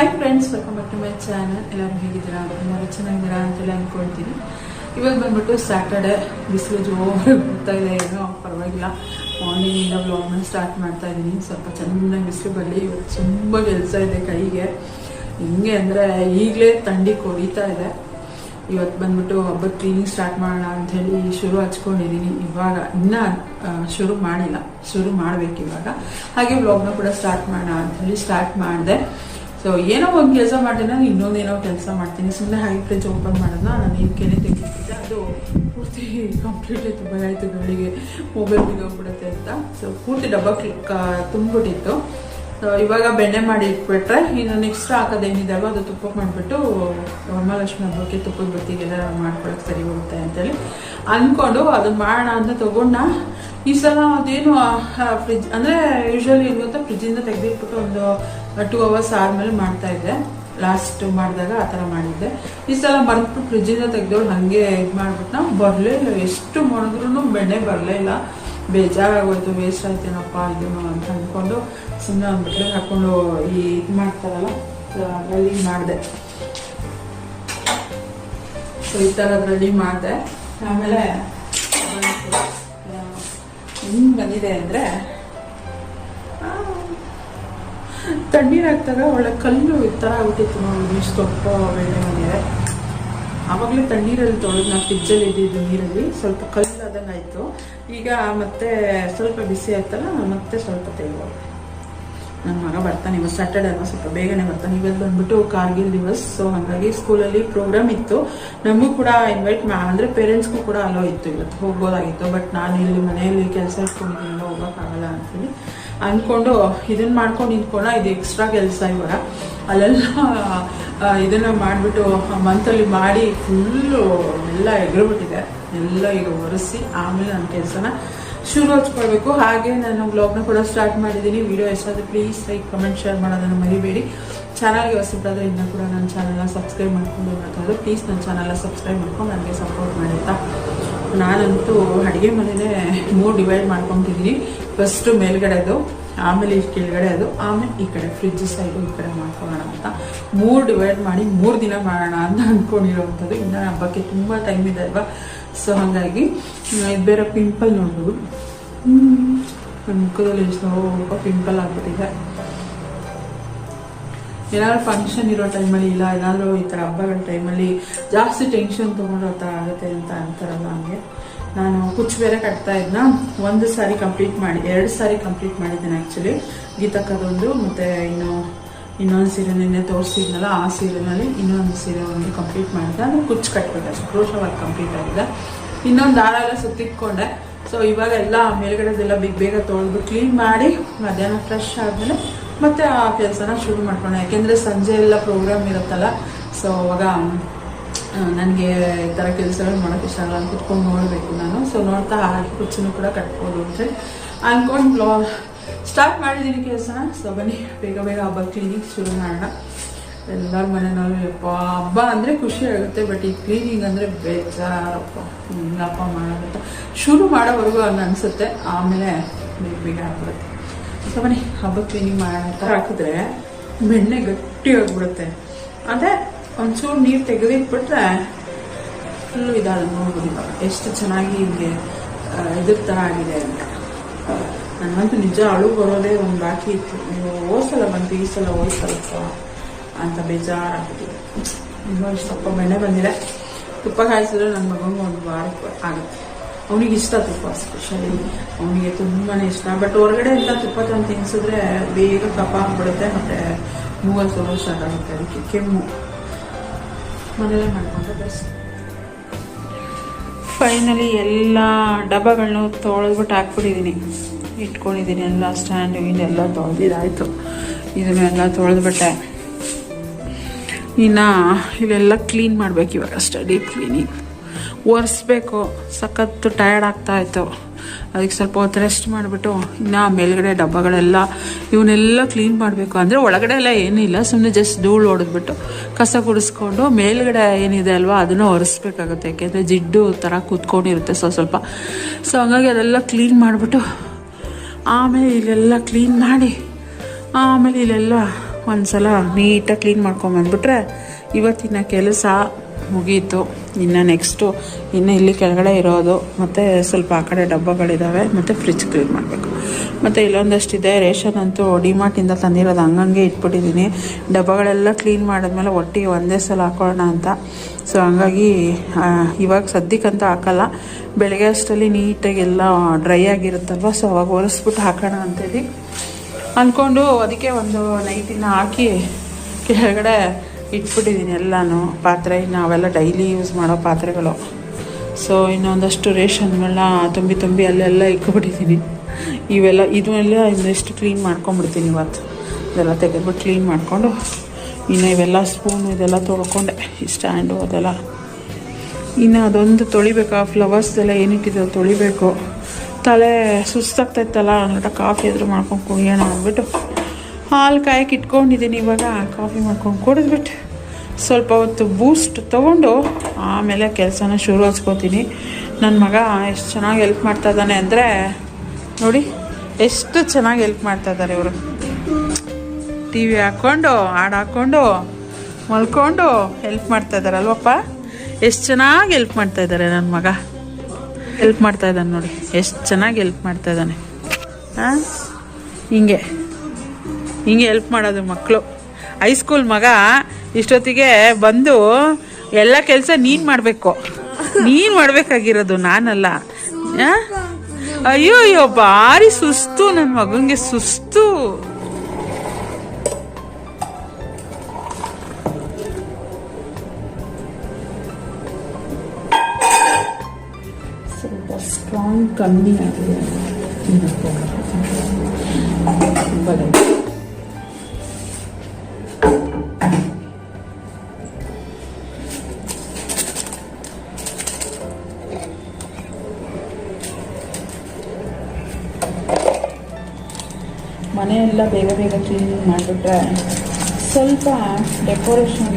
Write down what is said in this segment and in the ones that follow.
Hi friends welcome back to my channel ಎಲ್ಲರೂ ಹೇಗಿದ್ದೀರಾ? ತುಂಬ ಚೆನ್ನಾಗಿದ್ದೀರಾ ಅಂತೆಲ್ಲ ಅಂದ್ಕೊಳ್ತೀನಿ ಇವಾಗ ಬಂದ್ಬಿಟ್ಟು ಸ್ಯಾಟರ್ಡೆ ಬಿಸಿಲು ಜೋರು ಬರ್ತಾ ಇದೆ. ಏನೋ ಪರವಾಗಿಲ್ಲ. ಮಾರ್ನಿಂಗಿಂದ ಬ್ಲಾಗ್ನ ಸ್ಟಾರ್ಟ್ ಮಾಡ್ತಾ ಇದ್ದೀನಿ. ಸ್ವಲ್ಪ ಚೆನ್ನಾಗಿ ಬಿಸಿಲು ಬರಲಿ. ಇವತ್ತು ತುಂಬ ಕೆಲಸ ಇದೆ ಕೈಗೆ. ಹಿಂಗೆ ಅಂದರೆ ಈಗಲೇ ಥಂಡಿ ಕೊಡಿತಾ ಇದೆ. ಇವತ್ತು ಬಂದ್ಬಿಟ್ಟು ಹಬ್ಬದ ಕ್ಲೀನಿಂಗ್ ಸ್ಟಾರ್ಟ್ ಮಾಡೋಣ ಅಂತ ಹೇಳಿ ಶುರು ಹಚ್ಕೊಂಡಿದ್ದೀನಿ. ಇವಾಗ ಇನ್ನೂ ಶುರು ಮಾಡಿಲ್ಲ. ಶುರು ಮಾಡಬೇಕು ಇವಾಗ. ಹಾಗೆ ವ್ಲಾಗ್ನ ಕೂಡ ಸ್ಟಾರ್ಟ್ ಮಾಡೋಣ ಅಂತ ಹೇಳಿ ಸ್ಟಾರ್ಟ್ ಮಾಡಿದೆ. ಸೊ ಏನೋ ಒಂದು ಕೆಲಸ ಮಾಡ್ತೀನಿ, ನಾನು ಇನ್ನೊಂದೇನೋ ಕೆಲಸ ಮಾಡ್ತೀನಿ. ಸುಮ್ಮನೆ ಹೈ ಫ್ರಿಜ್ ಓಪನ್ ಮಾಡೋದನ್ನ ನಾನು ಕೆನೆ ತೆಗಿತಿದ್ದೆ. ಅದು ಪೂರ್ತಿ ಕಂಪ್ಲೀಟ್ಲಿ ತುಂಬ ಆಯಿತು ಬೆಳಿಗ್ಗೆ. ಮೊಬೈಲ್ ಬಿದ್ದೋಗ್ಬಿಡುತ್ತೆ ಅಂತ. ಸೊ ಪೂರ್ತಿ ಡಬ್ಬ ತುಂಬಿಬಿಟ್ಟಿತ್ತು. ಸೊ ಇವಾಗ ಬೆಣ್ಣೆ ಮಾಡಿ ಇಟ್ಬಿಟ್ರೆ, ಇನ್ನು ನೆಕ್ಸ್ಟ್ ಹಾಕೋದು ಅಲ್ವಾ ಅದು ತುಪ್ಪಕ್ಕೆ ಮಾಡಿಬಿಟ್ಟು ವರಮಹಾಲಕ್ಷ್ಮಿ ಹಬ್ಬಕ್ಕೆ ತುಪ್ಪದ ಬತ್ತಿಗೆಲ್ಲ ಮಾಡ್ಕೊಳಕ್ಕೆ ಸರಿ ಹೋಗುತ್ತೆ ಅಂತೇಳಿ ಅಂದ್ಕೊಂಡು ಅದನ್ನ ಮಾಡೋಣ ಅಂತ ತೊಗೊಂಡ. ಈ ಸಲ ಅದೇನು ಫ್ರಿಜ್ ಅಂದರೆ ಯೂಶ್ವಲಿ ಏನು ಗೊತ್ತಾ ಫ್ರಿಜ್ಜಿಂದ ತೆಗೆದಿಟ್ಬಿಟ್ಟು ಒಂದು ಟೂ ಅವರ್ಸ್ ಆದಮೇಲೆ ಮಾಡ್ತಾ ಇದ್ದೆ. ಲಾಸ್ಟ್ ಮಾಡಿದಾಗ ಆ ಥರ ಮಾಡಿದ್ದೆ. ಈ ಸಲ ಮರೆತು ಫ್ರಿಜ್ಜಿಂದ ತೆಗೆದವ್ರು ಹಾಗೆ ಇದು ಮಾಡ್ಬಿಟ್ಟು ನಾವು ಬರಲೇ ಇಲ್ಲ. ಎಷ್ಟು ಮಾಡಿದ್ರು ಬೆಣ್ಣೆ ಬರಲೇ ಇಲ್ಲ. ಬೇಜಾರಾಗೋಯ್ತು. ವೇಸ್ಟ್ ಆಯ್ತೇನಪ್ಪ ಇದನ್ನು ಅಂತ ಅಂದ್ಕೊಂಡು ಸುಮ್ಮನೆ ಒಂದು ಬಟ್ಟೆ ಹಾಕೊಂಡು ಈ ಇದು ಮಾಡ್ತಾರಲ್ಲ ಅದರಲ್ಲಿ ಮಾಡಿದೆ. ಸೊ ಈ ಥರ ರೆಡಿ ಮಾಡಿದೆ. ಆಮೇಲೆ ಹೆಂಗೆ ಬಂದಿದೆ ಅಂದರೆ ತಣ್ಣೀರು ಒಳ್ಳೆ ಕಲ್ಲು ಈ ಥರ ಆಗ್ಬಿಟ್ಟಿತ್ತು ನೋಡಿ ಇಷ್ಟು ದೊಡ್ಡ ಬೆಳೆ ಆವಾಗಲೇ ತಣ್ಣೀರಲ್ಲಿ ತೊಳೆದು ನಾವು ಫ್ರಿಜ್ಜಲ್ಲಿ ಇದ್ದಿದ್ದು ನೀರಲ್ಲಿ ಸ್ವಲ್ಪ ಕಲ್ಲು ಆದಂಗೆ ಆಯಿತು ಈಗ ಮತ್ತೆ ಸ್ವಲ್ಪ ಬಿಸಿ ಆಯ್ತಲ್ಲ, ಮತ್ತೆ ಸ್ವಲ್ಪ ತೆಗೆಬೋದು ನನ್ನ ಮಗ ಬರ್ತಾನೆ ಇವತ್ತು ಸ್ಯಾಟರ್ಡೆ ಅಲ್ವಾ, ಸ್ವಲ್ಪ ಬೇಗನೆ ಬರ್ತಾನೆ. ಇವತ್ತು ಬಂದ್ಬಿಟ್ಟು ಕಾರ್ಗಿಲ್ ದಿವಸ್ ಸೊ ಹಾಗಾಗಿ ಸ್ಕೂಲಲ್ಲಿ ಪ್ರೋಗ್ರಾಮ್ ಇತ್ತು. ನಮಗೂ ಕೂಡ ಇನ್ವೈಟ್ ಮಾ ಅಂದರೆ ಪೇರೆಂಟ್ಸ್ಗೂ ಕೂಡ ಅಲೋ ಇತ್ತು ಇವತ್ತು, ಹೋಗ್ಬೋದಾಗಿತ್ತು. ಬಟ್ ನಾನು ಇಲ್ಲಿ ಮನೆಯಲ್ಲಿ ಕೆಲಸ ಇಟ್ಕೊಂಡಿದ್ದೀನಿ ಹೋಗೋಕ್ಕಾಗಲ್ಲ ಅಂಥೇಳಿ ಅಂದ್ಕೊಂಡು ಇದನ್ನ ಮಾಡ್ಕೊಂಡು ನಿಂತ್ಕೊಂಡ, ಇದು ಎಕ್ಸ್ಟ್ರಾ ಕೆಲಸ ಇವಾಗ ಅಲ್ಲೆಲ್ಲ ಇದನ್ನ ಮಾಡಿಬಿಟ್ಟು ಮಂತಲ್ಲಿ ಮಾಡಿ ಫುಲ್ಲು ಎಲ್ಲ ಎಗರ್ಬಿಟ್ಟಿದೆ. ಎಲ್ಲ ಈಗ ಒರೆಸಿ ಆಮೇಲೆ ನನ್ನ ಕೆಲಸನ ಶುರು ಹಚ್ಕೊಳ್ಬೇಕು ಹಾಗೆ ನಾನು ಬ್ಲಾಗ್ನ ಕೂಡ ಸ್ಟಾರ್ಟ್ ಮಾಡಿದ್ದೀನಿ. ವಿಡಿಯೋ ಎಷ್ಟಾದ್ರೆ ಪ್ಲೀಸ್ ಲೈಕ್ ಕಮೆಂಟ್ ಶೇರ್ ಮಾಡೋದನ್ನು ಮರಿಬೇಡಿ. ಚಾನಲ್ಗೆ ಹೊಸಬಿಟ್ಟಾದ್ರೆ ಇನ್ನೂ ಕೂಡ ನನ್ನ ಚಾನಲ್ನ ಸಬ್ಸ್ಕ್ರೈಬ್ ಮಾಡ್ಕೊಂಡು ನೋಡ್ತಾರೆ ಪ್ಲೀಸ್ ನನ್ನ ಚಾನಲ್ನ ಸಬ್ಸ್ಕ್ರೈಬ್ ಮಾಡ್ಕೊಂಡು ನನಗೆ ಸಪೋರ್ಟ್ ಮಾಡಿ ಅಂತ ನಾನಂತೂ ಅಡುಗೆ ಮನೇಲೆ ಮೂರು ಡಿವೈಡ್ ಮಾಡ್ಕೊತಿದ್ದೀನಿ. ಫಸ್ಟು ಮೇಲ್ಗಡೆದು. ಆಮೇಲೆ ಇಷ್ಟು ಕೆಳಗಡೆ ಅದು, ಆಮೇಲೆ ಈ ಕಡೆ ಫ್ರಿಜ್ ಸೈಡು ಈ ಕಡೆ ಮಾಡ್ಕೊಳ್ಳೋಣ ಅಂತ. ಮೂರು ಡಿವೈಡ್ ಮಾಡಿ ಮೂರು ದಿನ ಮಾಡೋಣ ಅಂತ ಅಂದ್ಕೊಂಡಿರೋವಂಥದ್ದು ಇನ್ನು ಹಬ್ಬಕ್ಕೆ ತುಂಬ ಟೈಮ್ ಇದೆ ಅಲ್ವಾ? ಸೊ ಹಾಗಾಗಿ ಇದು ಬೇರೆ ಪಿಂಪಲ್ ನೋಡ್ಬೋದು. ನನ್ನ ಮುಖದಲ್ಲಿ ಸ್ವಲ್ಪ ಪಿಂಪಲ್ ಆಗ್ಬಿಟ್ಟಿದೆ. ಏನಾದ್ರು ಫಂಕ್ಷನ್ ಇರೋ ಟೈಮಲ್ಲಿ ಇಲ್ಲ, ಏನಾದರೂ ಈ ಥರ ಹಬ್ಬಗಳ ಟೈಮಲ್ಲಿ ಜಾಸ್ತಿ ಟೆನ್ಷನ್ ತೊಗೊಂಡು ಥರ ಆಗುತ್ತೆ ಅಂತ ಅಂತಾರಲ್ಲ ಹಂಗೆ. ನಾನು ಕುಚ್ಚು ಬೇರೆ ಕಟ್ತಾ ಇದ್ನ. ಒಂದು ಸಾರಿ ಕಂಪ್ಲೀಟ್ ಮಾಡಿ, ಎರಡು ಸಾರಿ ಕಂಪ್ಲೀಟ್ ಮಾಡಿದ್ದೇನೆ ಆ್ಯಕ್ಚುಲಿ ಗೀತಕ್ಕದೊಂದು, ಮತ್ತು ಇನ್ನು ಇನ್ನೊಂದು ಸೀರೆ ನಿನ್ನೆ ತೋರಿಸಿದ್ನಲ್ಲ, ಆ ಸೀರೆನಲ್ಲಿ ಇನ್ನೊಂದು ಸೀರೆ ಒಂದು ಕಂಪ್ಲೀಟ್ ಮಾಡಿದ್ದೆ. ಅಂದರೆ ಕುಚ್ಚು ಕಟ್ಬಿಟ್ಟೆ ಕ್ರೋಶ ವರ್ಕ್ ಕಂಪ್ಲೀಟ್ ಆಗಿದೆ. ಇನ್ನೊಂದು ದಾರ ಎಲ್ಲ ಸುತ್ತಿಟ್ಕೊಂಡೆ ಸೊ ಇವಾಗ ಎಲ್ಲ ಮೇಲ್ಗಡೆದೆಲ್ಲ ಬಿಗ್ ಬೇಗ ತೊಳೆದು ಕ್ಲೀನ್ ಮಾಡಿ, ಮಧ್ಯಾಹ್ನ ಫ್ರೆಶ್ ಆದಮೇಲೆ ಮತ್ತೆ ಆ ಕೆಲಸನ ಶುರು ಮಾಡ್ಕೊಂಡೆ ಯಾಕೆಂದರೆ ಸಂಜೆ ಎಲ್ಲ ಪ್ರೋಗ್ರಾಮ್ ಇರುತ್ತಲ್ಲ ಸೊ ಅವಾಗ ನನಗೆ ಈ ಥರ ಕೆಲಸಗಳು ಮಾಡೋಕ್ಕೆ ಇಷ್ಟ ಆಗಲ್ಲ ಕುತ್ಕೊಂಡು ನೋಡಬೇಕು ನಾನು. ಸೊ ನೋಡ್ತಾ ಹಾಗೆ ಕುಚ್ಚನ್ನು ಕೂಡ ಕಟ್ಬೋದು ಅಂತ. ಅಂದ್ಕೊಂಡು ಬ್ಲಾ ಸ್ಟಾರ್ಟ್ ಮಾಡಿದ್ದೀನಿ ಕೆಲಸನ. ಸೊ ಬನ್ನಿ, ಬೇಗ ಬೇಗ ಹಬ್ಬ ಕ್ಲೀನಿಂಗ್ ಶುರು ಮಾಡೋಣ. ಎಲ್ಲರ ಮನೆಯಲ್ಲೂ, ಯಪ್ಪ, ಹಬ್ಬ ಅಂದರೆ ಖುಷಿ ಆಗುತ್ತೆ ಬಟ್ ಈ ಕ್ಲೀನಿಂಗ್ ಅಂದರೆ ಬೇಜಾರಪ್ಪ. ಹಿಂಗಪ್ಪ ಮಾಡೋದಂತ ಶುರು ಮಾಡೋವರೆಗೂ ಹಂಗೆ ಅನಿಸುತ್ತೆ. ಆಮೇಲೆ ಬೇಗ ಬೇಗ ಆಗ್ಬಿಡುತ್ತೆ. ಸೊ ಬನ್ನಿ, ಹಬ್ಬ ಕ್ಲೀನಿಂಗ್ ಮಾಡೋಣ ಅಂತ ಹಾಕಿದ್ರೆ ಬೆಣ್ಣೆ ಗಟ್ಟಿ ಆಗಿಬಿಡುತ್ತೆ. ಅದೇ ಒಂಚೂರು ನೀರು ತೆಗೆದಿಟ್ಬಿಟ್ರೆ ಫುಲ್ಲು ಇದಾಳೆ ನೋಡ್ಬೋದು ಎಷ್ಟು ಚೆನ್ನಾಗಿ ಹಿಂಗೆ ಇದ್ರ ಥರ ಆಗಿದೆ ಅಂತ. ನನಗಂತೂ ನಿಜ ಅಳು ಬರೋದೇ ಒಂದು ಬಾಕಿ ಇತ್ತು. ನೀವು ಓಸಲ ಬಂತು ಈ ಸಲ ಹೋಯ್ತಲ್ಲಪ್ಪ ಅಂತ ಬೇಜಾರಾಗ್ತಿದೆ ಇನ್ನೂ ಇಷ್ಟಪ್ಪ, ಬೆಣ್ಣೆ ಬಂದಿದೆ. ತುಪ್ಪ ಕಾಯಿಸಿದ್ರೆ ನನ್ನ ಮಗನಿಗೆ ಒಂದು ವಾರ ಆಗುತ್ತೆ. ಅವನಿಗೆ ಇಷ್ಟ ತುಪ್ಪ ಸ್ಪೆಷಲಿ ಅವನಿಗೆ ತುಂಬಾ ಇಷ್ಟ. ಬಟ್ ಹೊರಗಡೆ ಎಲ್ಲ ತುಪ್ಪ ತಂದು ತಿನ್ಸಿದ್ರೆ ಬೇಗ ಕಪ್ಪ ಆಗ್ಬಿಡುತ್ತೆ, ಮತ್ತು ಮೂವತ್ತು ವರ್ಷ ಆಗುತ್ತೆ. ಅದಕ್ಕೆ ಕೆಮ್ಮು. ಮನೇಲೆ ಮಾಡಿಕೊಂಡೆ ಬೆಸ್ಟ್ ಫೈನಲಿ ಎಲ್ಲ ಡಬ್ಬಗಳನ್ನೂ ತೊಳೆದ್ಬಿಟ್ಟು ಹಾಕ್ಬಿಟ್ಟಿದ್ದೀನಿ ಇಟ್ಕೊಂಡಿದ್ದೀನಿ ಎಲ್ಲ ಸ್ಟ್ಯಾಂಡ್ ಎಲ್ಲ ತೊಳೆದಿದ್ದಾಯಿತು ಇದನ್ನೆಲ್ಲ ತೊಳೆದ್ಬಿಟ್ಟೆ. ಇನ್ನು ಇಲ್ಲೆಲ್ಲ ಕ್ಲೀನ್ ಮಾಡಬೇಕು ಇವಾಗ ಸ್ಟಡಿ ಕ್ಲೀನಿಂಗ್ ಒರೆಸ್ಬೇಕು, ಸಖತ್ತು ಟಯರ್ಡ್ ಆಗ್ತಾ ಇತ್ತು. ಅದಕ್ಕೆ ಸ್ವಲ್ಪ ಹೊತ್ತು ರೆಸ್ಟ್ ಮಾಡಿಬಿಟ್ಟು ಇನ್ನು ಮೇಲ್ಗಡೆ ಡಬ್ಬಗಳೆಲ್ಲ ಇವನ್ನೆಲ್ಲ ಕ್ಲೀನ್ ಮಾಡಬೇಕು. ಅಂದರೆ ಒಳಗಡೆ ಎಲ್ಲ ಏನಿಲ್ಲ ಸುಮ್ಮನೆ ಜಸ್ಟ್ ಧೂಳು ಹೊಡೆದ್ಬಿಟ್ಟು ಕಸ ಗುಡಿಸ್ಕೊಂಡು ಮೇಲ್ಗಡೆ ಏನಿದೆ ಅಲ್ವಾ, ಅದನ್ನು ಒರೆಸ್ಬೇಕಾಗುತ್ತೆ. ಯಾಕೆಂದರೆ ಜಿಡ್ಡು ಥರ ಕೂತ್ಕೊಂಡಿರುತ್ತೆ ಸ್ವಲ್ಪ ಸ್ವಲ್ಪ. ಸೊ ಹಂಗಾಗಿ ಅದೆಲ್ಲ ಕ್ಲೀನ್ ಮಾಡಿಬಿಟ್ಟು ಆಮೇಲೆ ಇಲ್ಲೆಲ್ಲ ಕ್ಲೀನ್ ಮಾಡಿ ಆಮೇಲೆ ಇಲ್ಲೆಲ್ಲ ಒಂದ್ಸಲ ನೀಟಾಗಿ ಕ್ಲೀನ್ ಮಾಡ್ಕೊಂಬಂದ್ಬಿಟ್ರೆ ಇವತ್ತಿನ ಕೆಲಸ ಮುಗೀತು. ಇನ್ನು ನೆಕ್ಸ್ಟು ಇನ್ನು ಇಲ್ಲಿ ಕೆಳಗಡೆ ಇರೋದು, ಮತ್ತು ಸ್ವಲ್ಪ ಆ ಕಡೆ ಡಬ್ಬಗಳಿದ್ದಾವೆ ಮತ್ತು ಫ್ರಿಜ್ ಕ್ಲೀನ್ ಮಾಡಬೇಕು. ಮತ್ತು ಇಲ್ಲೊಂದಷ್ಟಿದೆ, ರೇಷನ್ ಅಂತೂ ಡಿಮಾರ್ಟಿಂದ ತಂದಿರೋದು ಹಂಗಂಗೆ ಇಟ್ಬಿಟ್ಟಿದ್ದೀನಿ ಡಬ್ಬಗಳೆಲ್ಲ ಕ್ಲೀನ್ ಮಾಡಿದ್ಮೇಲೆ ಒಟ್ಟಿಗೆ ಒಂದೇ ಸಲ ಹಾಕೋಣ ಅಂತ. ಸೊ ಹಂಗಾಗಿ ಇವಾಗ ಸದ್ಯಕ್ಕಂತೂ ಹಾಕಲ್ಲ. ಬೆಳಗ್ಗೆ ಅಷ್ಟರಲ್ಲಿ ನೀಟಾಗಿ ಎಲ್ಲ ಡ್ರೈ ಆಗಿರುತ್ತಲ್ವ? ಸೊ ಅವಾಗ ಒರೆಸ್ಬಿಟ್ಟು ಹಾಕೋಣ ಅಂತೇಳಿ ಅಂದ್ಕೊಂಡು ಅದಕ್ಕೆ ಒಂದು ನೈಟಿನ ಹಾಕಿ ಕೆಳಗಡೆ ಇಟ್ಬಿಟ್ಟಿದ್ದೀನಿ ಎಲ್ಲನೂ. ಪಾತ್ರೆ, ನಾವೆಲ್ಲ ಡೈಲಿ ಯೂಸ್ ಮಾಡೋ ಪಾತ್ರೆಗಳು. ಸೊ ಇನ್ನೊಂದಷ್ಟು ರೇಷನ್ಗಳನ್ನ ತುಂಬಿ ತುಂಬಿ ಅಲ್ಲೆಲ್ಲ ಇಟ್ಕೊಬಿಟ್ಟಿದ್ದೀನಿ ಇವೆಲ್ಲ, ಇದನ್ನೆಲ್ಲ ಇನ್ನಷ್ಟು ಕ್ಲೀನ್ ಮಾಡ್ಕೊಂಬಿಡ್ತೀನಿ ಇವತ್ತು. ಇದೆಲ್ಲ ತೆಗೆದ್ಬಿಟ್ಟು ಕ್ಲೀನ್ ಮಾಡಿಕೊಂಡು, ಇನ್ನು ಇವೆಲ್ಲ ಸ್ಪೂನು ಇದೆಲ್ಲ ತೊಳ್ಕೊಂಡೆ. ಈ ಸ್ಟ್ಯಾಂಡು ಅದೆಲ್ಲ. ಇನ್ನು ಅದೊಂದು ತೊಳಿಬೇಕು. ಆ ಫ್ಲವರ್ಸ್ದೆಲ್ಲ ಏನಿಟ್ಟಿದೆ ತೊಳಿಬೇಕು. ತಲೆ ಸುಸ್ತಾಗ್ತೈತಲ್ಲ ಅನ್ನೋಟ ಕಾಫಿ ಎದುರು ಮಾಡ್ಕೊಂಡು ಕುಡಿಯೋಣ ಅಂದ್ಬಿಟ್ಟು. ಹಾಲು ಕಾಯಕ್ಕೆ ಇಟ್ಕೊಂಡಿದ್ದೀನಿ ಇವಾಗ, ಕಾಫಿ ಮಾಡ್ಕೊಂಡು ಕುಡಿದ್ಬಿಟ್ಟು ಸ್ವಲ್ಪ ಹೊತ್ತು ಬೂಸ್ಟ್ ತೊಗೊಂಡು ಆಮೇಲೆ ಕೆಲಸನ ಶುರು ಹಚ್ಕೋತೀನಿ ನನ್ನ ಮಗ ಎಷ್ಟು ಚೆನ್ನಾಗಿ ಹೆಲ್ಪ್ ಮಾಡ್ತಾ ಇದ್ದಾನೆ ಅಂದರೆ, ನೋಡಿ, ಎಷ್ಟು ಚೆನ್ನಾಗಿ ಹೆಲ್ಪ್ ಮಾಡ್ತಾ ಇದ್ದಾರೆ ಇವರು. ಟಿ ವಿ ಹಾಕ್ಕೊಂಡು, ಹಾಡು ಹಾಕ್ಕೊಂಡು, ಮಲ್ಕೊಂಡು ಹೆಲ್ಪ್ ಮಾಡ್ತಾ ಇದ್ದಾರೆ ಅಲ್ವಪ್ಪ? ಎಷ್ಟು ಚೆನ್ನಾಗಿ ಹೆಲ್ಪ್ ಮಾಡ್ತಾ ಇದ್ದಾರೆ ನನ್ನ ಮಗ. ಹೆಲ್ಪ್ ಮಾಡ್ತಾ ಇದ್ದಾನೆ ನೋಡಿ, ಎಷ್ಟು ಚೆನ್ನಾಗಿ ಹೆಲ್ಪ್ ಮಾಡ್ತಾ ಇದ್ದಾನೆ. ಹಾಂ ಹಿಂಗೆ. ಹಿಂಗೆ ಹೆಲ್ಪ್ ಮಾಡೋದು ಮಕ್ಕಳು ಹೈಸ್ಕೂಲ್ ಮಗ ಇಷ್ಟೊತ್ತಿಗೆ ಬಂದು ಎಲ್ಲ ಕೆಲಸ ನೀನು ಮಾಡಬೇಕು. ನೀನು ಮಾಡಬೇಕಾಗಿರೋದು ನಾನಲ್ಲ? ಅಯ್ಯೋ ಅಯ್ಯೋ, ಭಾರಿ ಸುಸ್ತು ನನ್ನ ಮಗನಿಗೆ ಸುಸ್ತು. ಸ್ಟ್ರಾಂಗ್ ಕಮ್ಮಿ ಆಗಿದೆ ಮನೆಯೆಲ್ಲ ಬೇಗ ಬೇಗ ಕ್ಲೀನಿಂಗ್ ಮಾಡಿಬಿಟ್ರೆ ಸ್ವಲ್ಪ ಡೆಕೋರೇಷನ್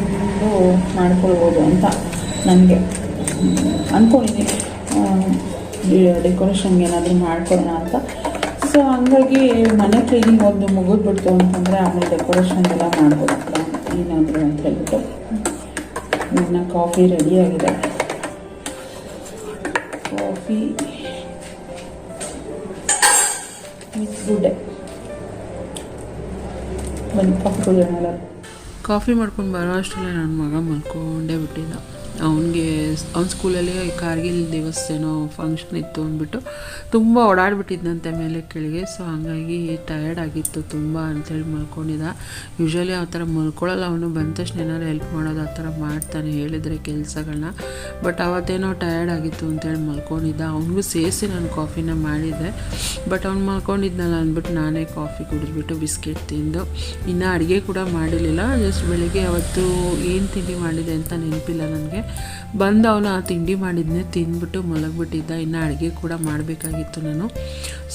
ಮಾಡ್ಕೊಳ್ಬೋದು ಅಂತ ನನಗೆ ಅಂದ್ಕೊಂಡಿದ್ದೀನಿ ಡೆಕೋರೇಷನ್ಗೆ ಏನಾದರೂ ಮಾಡ್ಕೊಳ್ಳೋಣ ಅಂತ. ಸೊ ಹಂಗಾಗಿ ಮನೆ ಕ್ಲೀನಿಂಗ್ ಒಂದು ಮುಗಿದ್ಬಿಡ್ತು ಅಂತಂದರೆ ಆಮೇಲೆ ಡೆಕೋರೇಷನ್ ಎಲ್ಲ ಮಾಡ್ಬೋದು ಏನಾದರೂ ಅಂತ ಹೇಳ್ಬಿಟ್ಟು. ನನ್ನ ಕಾಫಿ ರೆಡಿಯಾಗಿದೆ ಕಾಫಿ ವಿತ್ ಗುಡ್ಡೆ ಬನ್ನಿ ಕಾಫಿ ಕಾಫಿ ಮಾಡ್ಕೊಂಡು ಬರೋ ಅಷ್ಟರಲ್ಲೇ ನನ್ನ ಮಗ ಮಲ್ಕೊಂಡೇ ಬಿಟ್ಟಿದ್ದ. ಅವನಿಗೆ ಅವ್ನ ಸ್ಕೂಲಲ್ಲಿ ಕಾರ್ಗಿಲ್ ದಿವಸ ಏನೋ ಫಂಕ್ಷನ್ ಇತ್ತು ಅಂದ್ಬಿಟ್ಟು ತುಂಬ ಓಡಾಡ್ಬಿಟ್ಟಿದ್ದಂತೆ ಮೇಲೆ ಕೆಳಗೆ. ಸೊ ಹಾಗಾಗಿ ಟಯರ್ಡ್ ಆಗಿತ್ತು ತುಂಬ ಅಂಥೇಳಿ ಮಲ್ಕೊಂಡಿದ್ದ. ಯೂಶ್ವಲಿ ಆ ಥರ ಮಲ್ಕೊಳ್ಳಲ್ಲ ಅವನು. ಬಂದ ತಕ್ಷಣ ಏನಾದ್ರು ಹೆಲ್ಪ್ ಮಾಡೋದು ಆ ಥರ ಮಾಡ್ತಾನೆ ಹೇಳಿದರೆ ಕೆಲಸಗಳನ್ನ ಬಟ್ ಅವತ್ತೇನೋ ಟಯರ್ಡ್ ಆಗಿತ್ತು ಅಂತೇಳಿ ಮಲ್ಕೊಂಡಿದ್ದ. ಅವನಿಗೂ ಸೇರಿಸಿ ನಾನು ಕಾಫಿನ ಮಾಡಿದ್ದೆ. ಬಟ್ ಅವ್ನು ಮಲ್ಕೊಂಡಿದ್ನಲ್ಲ ಅಂದ್ಬಿಟ್ಟು ನಾನೇ ಕಾಫಿ ಕುಡಿದ್ಬಿಟ್ಟು ಬಿಸ್ಕೆಟ್ ತಿಂದು. ಇನ್ನೂ ಅಡುಗೆ ಕೂಡ ಮಾಡಿರಲಿಲ್ಲ. ಜಸ್ಟ್ ಬೆಳಿಗ್ಗೆ ಅವತ್ತು ಏನು ತಿಂಡಿ ಮಾಡಿದೆ ಅಂತ ನೆನಪಿಲ್ಲ ನನಗೆ. ಬಂದು ಅವನು ಆ ತಿಂಡಿ ಮಾಡಿದ್ನೇ, ತಿಂದ್ಬಿಟ್ಟು ಮಲಗಿಬಿಟ್ಟಿದ್ದ. ಇನ್ನು ಅಡುಗೆ ಕೂಡ ಮಾಡಬೇಕಾಗಿತ್ತು ನಾನು.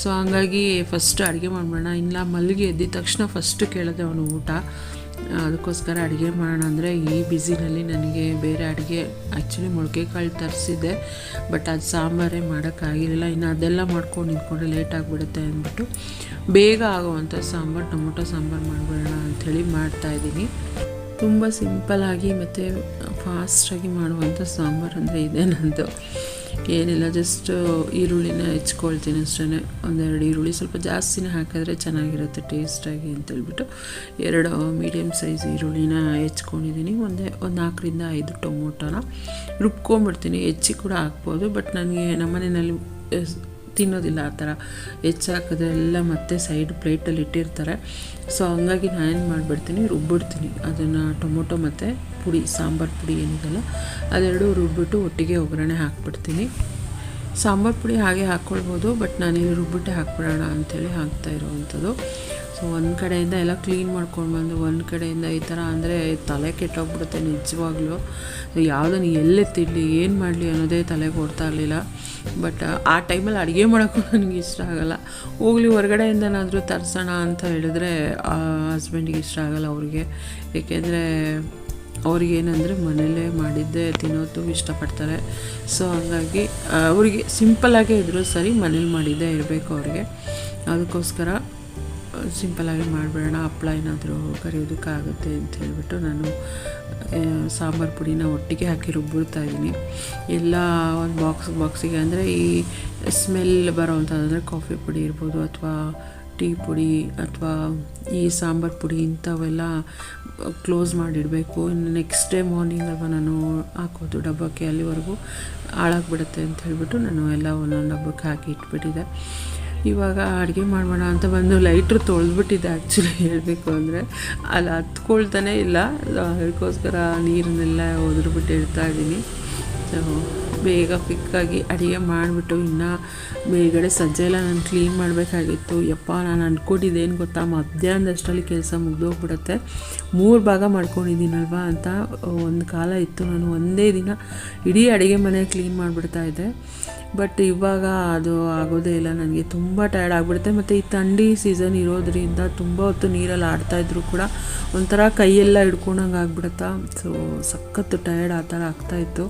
ಸೊ ಹಂಗಾಗಿ ಫಸ್ಟ್ ಅಡುಗೆ ಮಾಡಬೇಡ ಇಲ್ಲ ಮಲ್ಲಿಗೆ ಎದ್ದಿದ ತಕ್ಷಣ ಫಸ್ಟ್ ಕೇಳಿದೆ ಅವನು ಊಟ. ಅದಕ್ಕೋಸ್ಕರ ಅಡುಗೆ ಮಾಡೋಣ ಅಂದರೆ ಈ ಬ್ಯುಸಿನಲ್ಲಿ ನನಗೆ ಬೇರೆ ಅಡುಗೆ ಆ್ಯಕ್ಚುಲಿ ಮೊಳಕೆ ಕಾಳು ತರಿಸಿದ್ದೆ. ಬಟ್ ಅದು ಸಾಂಬಾರೇ ಮಾಡೋಕ್ಕಾಗಿರಲಿಲ್ಲ ಇನ್ನು ಅದೆಲ್ಲ ಮಾಡ್ಕೊಂಡು ನಿಂತ್ಕೊಂಡ್ರೆ ಲೇಟ್ ಆಗಿಬಿಡುತ್ತೆ ಅಂದ್ಬಿಟ್ಟು ಬೇಗ ಆಗೋವಂಥ ಸಾಂಬಾರು, ಟೊಮೊಟೊ ಸಾಂಬಾರು ಮಾಡಿಬಿಡೋಣ ಅಂಥೇಳಿ ಮಾಡ್ತಾಯಿದ್ದೀನಿ ತುಂಬ ಸಿಂಪಲ್ಲಾಗಿ ಮತ್ತು ಫಾಸ್ಟಾಗಿ ಮಾಡುವಂಥ ಸಾಂಬಾರು ಅಂದರೆ ಇದೆ ನನ್ನದು ಏನಿಲ್ಲ ಜಸ್ಟ್ ಈರುಳ್ಳಿನ ಹೆಚ್ಕೊಳ್ತೀನಿ ಅಷ್ಟೇ ಒಂದೆರಡು ಈರುಳ್ಳಿ ಸ್ವಲ್ಪ ಜಾಸ್ತಿನೇ ಹಾಕಿದ್ರೆ ಚೆನ್ನಾಗಿರುತ್ತೆ, ಟೇಸ್ಟಾಗಿ ಅಂತೇಳ್ಬಿಟ್ಟು ಎರಡು ಮೀಡಿಯಮ್ ಸೈಜ್ ಈರುಳ್ಳಿನ ಹೆಚ್ಕೊಂಡಿದ್ದೀನಿ. ಒಂದೇ, ಒಂದು ನಾಲ್ಕರಿಂದ ಐದು ಟೊಮೊಟೊನ ರುಬ್ಕೊಂಬಿಡ್ತೀನಿ. ಹೆಚ್ಚಿ ಕೂಡ ಹಾಕ್ಬೋದು ಬಟ್ ನನಗೆ ನಮ್ಮನೆಯಲ್ಲಿ ತಿನ್ನೋದಿಲ್ಲ ಆ ಥರ. ಹೆಚ್ಚಾಕಿದ್ರೆ ಎಲ್ಲ ಮತ್ತೆ ಸೈಡ್ ಪ್ಲೇಟಲ್ಲಿ ಇಟ್ಟಿರ್ತಾರೆ. ಸೊ ಹಂಗಾಗಿ ನಾನೇನು ಮಾಡಿಬಿಡ್ತೀನಿ, ರುಬ್ಬಿಡ್ತೀನಿ. ಅದನ್ನು ಟೊಮೊಟೊ ಮತ್ತು ಪುಡಿ, ಸಾಂಬಾರು ಪುಡಿ ಏನಿದೆಯಲ್ಲ ಅದೆರಡು ರುಬ್ಬಿಟ್ಟು ಒಟ್ಟಿಗೆ ಒಗ್ಗರಣೆ ಹಾಕ್ಬಿಡ್ತೀನಿ. ಸಾಂಬಾರು ಪುಡಿ ಹಾಗೆ ಹಾಕ್ಕೊಳ್ಬೋದು, ಬಟ್ ನಾನಿಲ್ಲಿ ರುಬ್ಬಿಟ್ಟೆ ಹಾಕ್ಬಿಡೋಣ ಅಂಥೇಳಿ ಹಾಕ್ತಾ ಇರೋವಂಥದ್ದು. ಸೊ ಒಂದು ಕಡೆಯಿಂದ ಎಲ್ಲ ಕ್ಲೀನ್ ಮಾಡ್ಕೊಂಡು ಬಂದು, ಒಂದು ಕಡೆಯಿಂದ ಈ ಥರ ಅಂದರೆ ತಲೆ ಕೆಟ್ಟೋಗ್ಬಿಡುತ್ತೆ ನಿಜವಾಗ್ಲೂ. ಯಾವುದನ್ನು ಎಲ್ಲೆತ್ತಿಡಲಿ ಏನು ಮಾಡಲಿ ಅನ್ನೋದೇ ತಲೆಗೆ ಓಡ್ತಾ ಇರಲಿಲ್ಲ. ಬಟ್, ಆ ಟೈಮಲ್ಲಿ ಅಡುಗೆ ಮಾಡೋಕ್ಕೂ ನನಗೆ ಇಷ್ಟ ಆಗೋಲ್ಲ. ಹೋಗಲಿ, ಹೊರಗಡೆಯಿಂದನಾದರೂ ತರಿಸೋಣ ಅಂತ ಹೇಳಿದ್ರೆ ಹಸ್ಬೆಂಡಿಗೆ ಇಷ್ಟ ಆಗೋಲ್ಲ ಅವ್ರಿಗೆ. ಏಕೆಂದರೆ ಅವ್ರಿಗೇನಂದರೆ ಮನೇಲೇ ಮಾಡಿದ್ದೇ ತಿನ್ನೋದು ಇಷ್ಟಪಡ್ತಾರೆ. ಸೊ ಹಂಗಾಗಿ ಅವರಿಗೆ ಸಿಂಪಲ್ಲಾಗೇ ಇದ್ದರೂ ಸರಿ ಮನೇಲಿ ಮಾಡಿದ್ದೇ ಇರಬೇಕು ಅವ್ರಿಗೆ. ಅದಕ್ಕೋಸ್ಕರ ಸಿಂಪಲ್ಲಾಗಿ ಮಾಡಿಬಿಡೋಣ, ಹಪ್ಪಳ ಏನಾದರೂ ಕರಿಯೋದಕ್ಕಾಗುತ್ತೆ ಅಂತ ಹೇಳಿಬಿಟ್ಟು ನಾನು ಸಾಂಬಾರು ಪುಡಿನ ಒಟ್ಟಿಗೆ ಹಾಕಿ ರುಬ್ಬಿಡ್ತಾ ಇದ್ದೀನಿ. ಎಲ್ಲ ಒಂದು ಬಾಕ್ಸ್ ಬಾಕ್ಸಿಗೆ ಅಂದರೆ ಈ ಸ್ಮೆಲ್ ಬರೋವಂಥದ್ದು ಕಾಫಿ ಪುಡಿ ಇರ್ಬೋದು ಅಥವಾ ಟೀ ಪುಡಿ ಅಥವಾ ಈ ಸಾಂಬಾರು ಪುಡಿ ಇಂಥವೆಲ್ಲ ಕ್ಲೋಸ್ ಮಾಡಿಡಬೇಕು. ನೆಕ್ಸ್ಟ್ ಡೇ ಮಾರ್ನಿಂಗ್ ಅಲ್ವಾ ನಾನು ಹಾಕೋದು ಡಬ್ಬಕ್ಕೆ ಅಲ್ಲಿವರೆಗೂ ಹಾಳಾಗ್ಬಿಡುತ್ತೆ ಅಂತ ಹೇಳಿಬಿಟ್ಟು ನಾನು ಎಲ್ಲ ಒಂದೊಂದು ಡಬ್ಬಕ್ಕೆ ಹಾಕಿ ಇಟ್ಬಿಟ್ಟಿದ್ದೆ. ಇವಾಗ ಅಡುಗೆ ಮಾಡೋಣ ಅಂತ ಬಂದು ಲೈಟ್ರು ತೊಳೆದ್ಬಿಟ್ಟಿದ್ದೆ ಆ್ಯಕ್ಚುಲಿ ಹೇಳಬೇಕು ಅಂದರೆ. ಅಲ್ಲಿ, ಹತ್ಕೊಳ್ತಾನೆ ಇಲ್ಲ. ಅದಕ್ಕೋಸ್ಕರ ನೀರನ್ನೆಲ್ಲ ಒದ್ರುಬಿಟ್ಟು ಇಡ್ತಾ ಇದ್ದೀನಿ. ಸೊ ಬೇಗ ಕ್ವಿಕ್ಕಾಗಿ ಅಡುಗೆ ಮಾಡಿಬಿಟ್ಟು ಇನ್ನು ಬೇಗಡೆ ಎಲ್ಲ ನಾನು ಕ್ಲೀನ್ ಮಾಡಬೇಕಾಗಿತ್ತು. ಯಪ್ಪ, ನಾನು ಅಂದ್ಕೊಂಡಿದ್ದೇನು ಗೊತ್ತಾ? ಮಧ್ಯಾಹ್ನದಷ್ಟರಲ್ಲಿ ಕೆಲಸ ಮುಗ್ದೋಗ್ಬಿಡುತ್ತೆ. ಮೂರು ಭಾಗ ಮಾಡ್ಕೊಂಡಿದ್ದೀನಲ್ವ ಅಂತ ಒಂದು ಕಾಲ ಇತ್ತು. ನಾನು ಒಂದೇ ದಿನ ಇಡೀ ಅಡುಗೆ ಮನೆ ಕ್ಲೀನ್ ಮಾಡಿಬಿಡ್ತಾ ಇದ್ದೆ. ಬಟ್ ಇವಾಗ ಅದು ಆಗೋದೇ ಇಲ್ಲ, ನನಗೆ ತುಂಬ ಟಯರ್ಡ್ ಆಗಿಬಿಡುತ್ತೆ. ಮತ್ತು ಈ ಥಂಡಿ ಸೀಸನ್ ಇರೋದ್ರಿಂದ ತುಂಬ ಹೊತ್ತು ನೀರಲ್ಲಿ ಆಡ್ತಾಯಿದ್ರು ಕೂಡ ಒಂಥರ ಕೈಯೆಲ್ಲ ಹಿಡ್ಕೊಂಡಂಗೆ ಆಗ್ಬಿಡುತ್ತಾ. ಸೊ ಸಖತ್ತು ಟಯರ್ಡ್ ಆ ಥರ ಆಗ್ತಾಯಿತ್ತು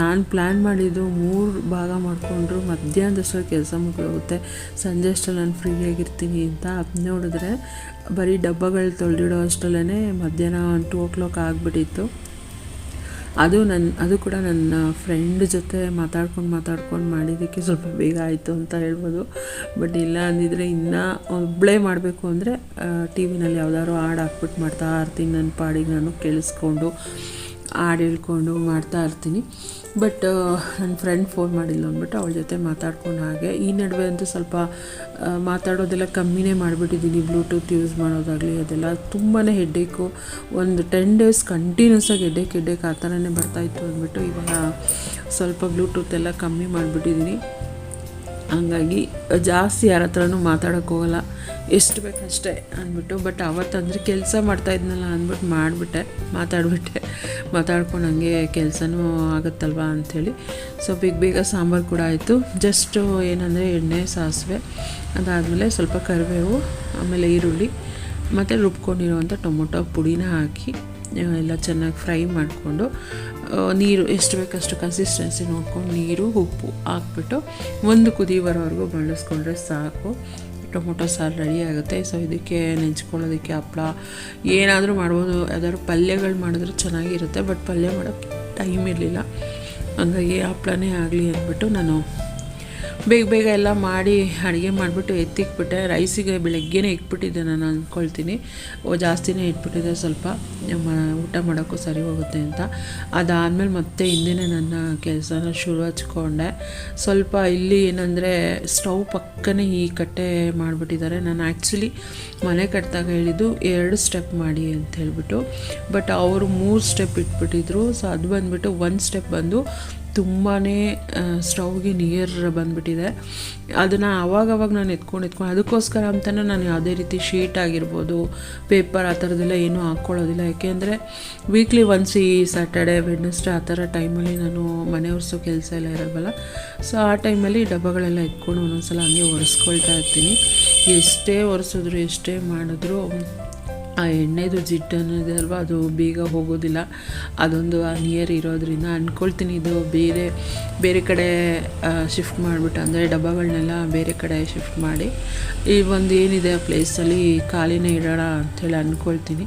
ನಾನು ಪ್ಲ್ಯಾನ್ ಮಾಡಿದ್ದು ಮೂರು ಭಾಗ ಮಾಡಿಕೊಂಡ್ರು ಮಧ್ಯಾಹ್ನದಷ್ಟು ಕೆಲಸ ಮುಗಿದೋಗುತ್ತೆ. ಸಂಜೆ ಅಷ್ಟರಲ್ಲಿ ನಾನು ಫ್ರೀಯಾಗಿರ್ತೀನಿ ಅಂತ ಅದು ನೋಡಿದ್ರೆ ಬರೀ ಡಬ್ಬಗಳು ತೊಳೆದಿಡೋ ಅಷ್ಟರಲ್ಲೇ ಮಧ್ಯಾಹ್ನ ಒಂದು ಟೂ ಓ ಕ್ಲಾಕ್ ಆಗಿಬಿಟ್ಟಿತ್ತು. ಅದು ನನ್ನ ಅದು ಕೂಡ ನನ್ನ ಫ್ರೆಂಡ್ ಜೊತೆ ಮಾತಾಡ್ಕೊಂಡು ಮಾತಾಡ್ಕೊಂಡು ಮಾಡಿದ್ದಕ್ಕೆ ಸ್ವಲ್ಪ ಬೇಗ ಆಯಿತು ಅಂತ ಹೇಳ್ಬೋದು. ಬಟ್ ಇಲ್ಲ ಅಂದಿದ್ರೆ ಇನ್ನೂ ಒಬ್ಬಳೇ ಮಾಡಬೇಕು ಅಂದರೆ ಟಿ ವಿನಲ್ಲಿ ಯಾವ್ದಾದ್ರು ಹಾಡು ಹಾಕ್ಬಿಟ್ಟು ಮಾಡ್ತಾ ಇರ್ತೀನಿ ನನ್ನ ಪಾಡಿಗೆ ನಾನು ಕೇಳಿಸ್ಕೊಂಡು ಹಾಡು ಹೇಳ್ಕೊಂಡು ಮಾಡ್ತಾ ಇರ್ತೀನಿ. ಬಟ್ ನನ್ನ ಫ್ರೆಂಡ್ ಫೋನ್ ಮಾಡಿಲ್ಲ ಅಂದ್ಬಿಟ್ಟು ಅವಳ ಜೊತೆ ಮಾತಾಡ್ಕೊಂಡು ಹಾಗೆ. ಈ ನಡುವೆ ಅಂತೂ ಸ್ವಲ್ಪ ಮಾತಾಡೋದೆಲ್ಲ ಕಮ್ಮಿನೇ ಮಾಡಿಬಿಟ್ಟಿದ್ದೀನಿ. ಬ್ಲೂಟೂತ್ ಯೂಸ್ ಮಾಡೋದಾಗಲಿ ಅದೆಲ್ಲ ತುಂಬಾ ಹೆಡ್ಡೇಕು ಒಂದು ಟೆನ್ ಡೇಸ್ ಕಂಟಿನ್ಯೂಸ್ ಆಗಿ ಹೆಡ್ಡೇಕ್ ಹೆಡ್ಡೇಕ್ ಆ ಥರನೇ ಬರ್ತಾಯಿತ್ತು ಅಂದ್ಬಿಟ್ಟು ಇವಾಗ ಸ್ವಲ್ಪ ಬ್ಲೂಟೂತ್ ಎಲ್ಲ ಕಮ್ಮಿ ಮಾಡಿಬಿಟ್ಟಿದ್ದೀನಿ. ಹಂಗಾಗಿ ಜಾಸ್ತಿ ಯಾರ ಹತ್ರನೂ ಮಾತಾಡೋಕ್ಕೆ ಹೋಗಲ್ಲ. ಎಷ್ಟು ಬೇಕಷ್ಟೇ ಅಂದ್ಬಿಟ್ಟು ಬಟ್ ಅವತ್ತಂದರೆ ಕೆಲಸ ಮಾಡ್ತಾಯಿದ್ನಲ್ಲ ಅಂದ್ಬಿಟ್ಟು ಮಾಡಿಬಿಟ್ಟೆ, ಮಾತಾಡಿಬಿಟ್ಟೆ. ಮಾತಾಡ್ಕೊಂಡು ಹಂಗೆ ಕೆಲಸನೂ ಆಗುತ್ತಲ್ವ ಅಂಥೇಳಿ. ಸೊ ಬೇಗ ಬೇಗ ಸಾಂಬಾರು ಕೂಡ ಆಯಿತು. ಜಸ್ಟು ಏನಂದರೆ ಎಣ್ಣೆ, ಸಾಸಿವೆ, ಅದಾದಮೇಲೆ ಸ್ವಲ್ಪ ಕರಿಬೇವು, ಆಮೇಲೆ ಈರುಳ್ಳಿ, ಮತ್ತು ರುಬ್ಕೊಂಡಿರುವಂಥ ಟೊಮೊಟೊ ಪುಡಿನ ಹಾಕಿ, ಎಲ್ಲ ಚೆನ್ನಾಗಿ ಫ್ರೈ ಮಾಡಿಕೊಂಡು ನೀರು ಎಷ್ಟು ಬೇಕಷ್ಟು ಕನ್ಸಿಸ್ಟೆನ್ಸಿ ನೋಡ್ಕೊಂಡು ನೀರು, ಉಪ್ಪು ಹಾಕ್ಬಿಟ್ಟು ಒಂದು ಕುದಿ ಬರೋವರೆಗೂ ಬಳಸ್ಕೊಂಡ್ರೆ ಸಾಕು. ಟೊಮೊಟೊ ಸಾರು ರೆಡಿ ಆಗುತ್ತೆ. ಸೊ ಇದಕ್ಕೆ ನೆಂಚ್ಕೊಳ್ಳೋದಕ್ಕೆ ಹಪ್ಪಳ, ಏನಾದರೂ ಮಾಡ್ಬೋದು. ಯಾವ್ದಾದ್ರು ಪಲ್ಯಗಳು ಮಾಡಿದ್ರೆ ಚೆನ್ನಾಗಿರುತ್ತೆ ಬಟ್ ಪಲ್ಯ ಮಾಡೋಕ್ಕೆ ಟೈಮ್ ಇರಲಿಲ್ಲ. ಹಂಗಾಗಿ ಹಪ್ಳನೇ ಆಗಲಿ ಅಂದ್ಬಿಟ್ಟು ನಾನು ಬೇಗ ಬೇಗ ಎಲ್ಲ ಮಾಡಿ ಅಡುಗೆ ಮಾಡಿಬಿಟ್ಟು ಎತ್ತಿಕ್ಬಿಟ್ಟೆ ರೈಸಿಗೆ ಬೆಳಗ್ಗೆನೇ ಇಟ್ಬಿಟ್ಟಿದ್ದೆ ನಾನು ಅಂದ್ಕೊಳ್ತೀನಿ. ಜಾಸ್ತಿನೇ ಇಟ್ಬಿಟ್ಟಿದ್ದೆ ಸ್ವಲ್ಪ. ಊಟ ಮಾಡೋಕ್ಕೂ ಸರಿ ಹೋಗುತ್ತೆ ಅಂತ. ಅದಾದಮೇಲೆ ಮತ್ತೆ ಹಿಂದೆನೇ ನನ್ನ ಕೆಲಸನ ಶುರು ಹಚ್ಕೊಂಡೆ ಸ್ವಲ್ಪ ಇಲ್ಲಿ ಏನಂದರೆ ಸ್ಟವ್ ಪಕ್ಕನೇ ಈ ಕಟ್ಟೆ ಮಾಡಿಬಿಟ್ಟಿದ್ದಾರೆ. ನಾನು ಆ್ಯಕ್ಚುಲಿ ಮನೆ ಕಟ್ಟಿದಾಗ ಹೇಳಿದ್ದು ಎರಡು ಸ್ಟೆಪ್ ಮಾಡಿ ಅಂತ ಹೇಳಿಬಿಟ್ಟು. ಬಟ್ ಅವರು ಮೂರು ಸ್ಟೆಪ್ ಇಟ್ಬಿಟ್ಟಿದ್ರು. ಸೊ, ಅದು ಬಂದುಬಿಟ್ಟು ಒಂದು ಸ್ಟೆಪ್ ಬಂದು ತುಂಬಾ ಸ್ಟವ್ಗೆ ನಿಯರ್ ಬಂದುಬಿಟ್ಟಿದೆ. ಅದನ್ನು ಆವಾಗವಾಗ ನಾನು ಎತ್ಕೊಂಡು ಎತ್ಕೊಂಡು, ಅದಕ್ಕೋಸ್ಕರ ಅಂತಲೇ ನಾನು ಯಾವುದೇ ರೀತಿ ಶೀಟ್ ಆಗಿರ್ಬೋದು, ಪೇಪರ್ ಆ ಥರದ್ದೆಲ್ಲ ಏನೂ ಹಾಕ್ಕೊಳ್ಳೋದಿಲ್ಲ ಯಾಕೆಂದರೆ ವೀಕ್ಲಿ ಒನ್ಸ್ ಈ ಸ್ಯಾಟರ್ಡೆ ವೆಡ್ನೆಸ್ಡೇ ಆ ಥರ ಟೈಮಲ್ಲಿ ನಾನು ಮನೆ ಒರೆಸೋ ಕೆಲಸ ಎಲ್ಲ ಇರಲ್ವಲ್ಲ ಸೊ ಆ ಟೈಮಲ್ಲಿ ಡಬ್ಬಗಳೆಲ್ಲ ಎತ್ಕೊಂಡು ಒಂದೊಂದ್ಸಲ ಹಂಗೆ ಒರೆಸ್ಕೊಳ್ತಾ ಇರ್ತೀನಿ. ಎಷ್ಟೇ ಒರೆಸಿದ್ರು, ಎಷ್ಟೇ ಮಾಡಿದ್ರು ಆ ಎಣ್ಣೆದು ಜಿಡ್ಡು ಅನ್ನೋದು ಅಲ್ವಾ ಅದು ಬೇಗ ಹೋಗೋದಿಲ್ಲ. ಅದೊಂದು ನಿಯರ್ ಇರೋದ್ರಿಂದ ಅಂದ್ಕೊಳ್ತೀನಿ ಇದು ಬೇರೆ ಬೇರೆ ಕಡೆ ಶಿಫ್ಟ್ ಮಾಡಿಬಿಟ್ಟು, ಅಂದರೆ ಡಬ್ಬಗಳನ್ನೆಲ್ಲ ಬೇರೆ ಕಡೆ ಶಿಫ್ಟ್ ಮಾಡಿ. ಈ ಒಂದು ಏನಿದೆ ಆ ಪ್ಲೇಸಲ್ಲಿ ಖಾಲಿನೇ ಇಡೋಣ ಅಂಥೇಳಿ ಅಂದ್ಕೊಳ್ತೀನಿ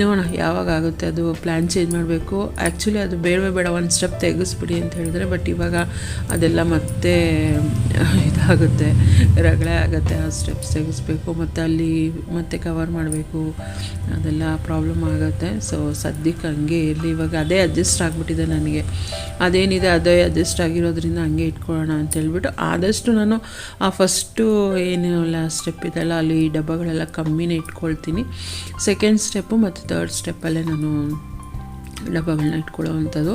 ನೋಡೋಣ, ಯಾವಾಗ ಆಗುತ್ತೆ ಅದು ಪ್ಲ್ಯಾನ್ ಚೇಂಜ್ ಮಾಡಬೇಕು. ಆ್ಯಕ್ಚುಲಿ ಅದು ಬೇಡವೇ ಬೇಡ, ಒಂದು ಸ್ಟೆಪ್ ತೆಗೆಸ್ಬಿಡಿ ಅಂತ ಹೇಳಿದ್ರೆ ಬಟ್ ಇವಾಗ ಅದೆಲ್ಲ ಮತ್ತೆ ಇದಾಗುತ್ತೆ, ರಗಳೆ ಆಗುತ್ತೆ, ಆ ಸ್ಟೆಪ್ಸ್ ತೆಗೆಸ್ಬೇಕು, ಮತ್ತು ಅಲ್ಲಿ ಮತ್ತೆ ಕವರ್ ಮಾಡಬೇಕು. ಅದೆಲ್ಲ ಪ್ರಾಬ್ಲಮ್ ಆಗುತ್ತೆ. ಸೊ ಸದ್ಯಕ್ಕೆ ಹಂಗೆ ಇರಲಿ. ಇವಾಗ ಅದೇ ಅಡ್ಜಸ್ಟ್ ಆಗಿಬಿಟ್ಟಿದೆ ನನಗೆ. ಅದೇನಿದೆ, ಅದೇ ಅಡ್ಜಸ್ಟ್ ಆಗಿರೋದ್ರಿಂದ ಹಂಗೆ ಇಟ್ಕೊಳ್ಳೋಣ ಅಂತ ಹೇಳ್ಬಿಟ್ಟು ಆದಷ್ಟು ನಾನು ಆ ಫಸ್ಟು ಏನು ಲಾಸ್ಟ್ ಸ್ಟೆಪ್ ಇದೆಲ್ಲ ಅಲ್ಲಿ ಡಬ್ಬಗಳೆಲ್ಲ ಕಮ್ಮಿನೇ ಇಟ್ಕೊಳ್ತೀನಿ. ಸೆಕೆಂಡ್ ಸ್ಟೆಪ್ಪು ಮತ್ತು ತರ್ಡ್ ಸ್ಟೆಪ್ಪಲ್ಲೇ ನಾನು ಡಬ್ಬಗಳನ್ನ ಇಟ್ಕೊಳ್ಳೋವಂಥದ್ದು.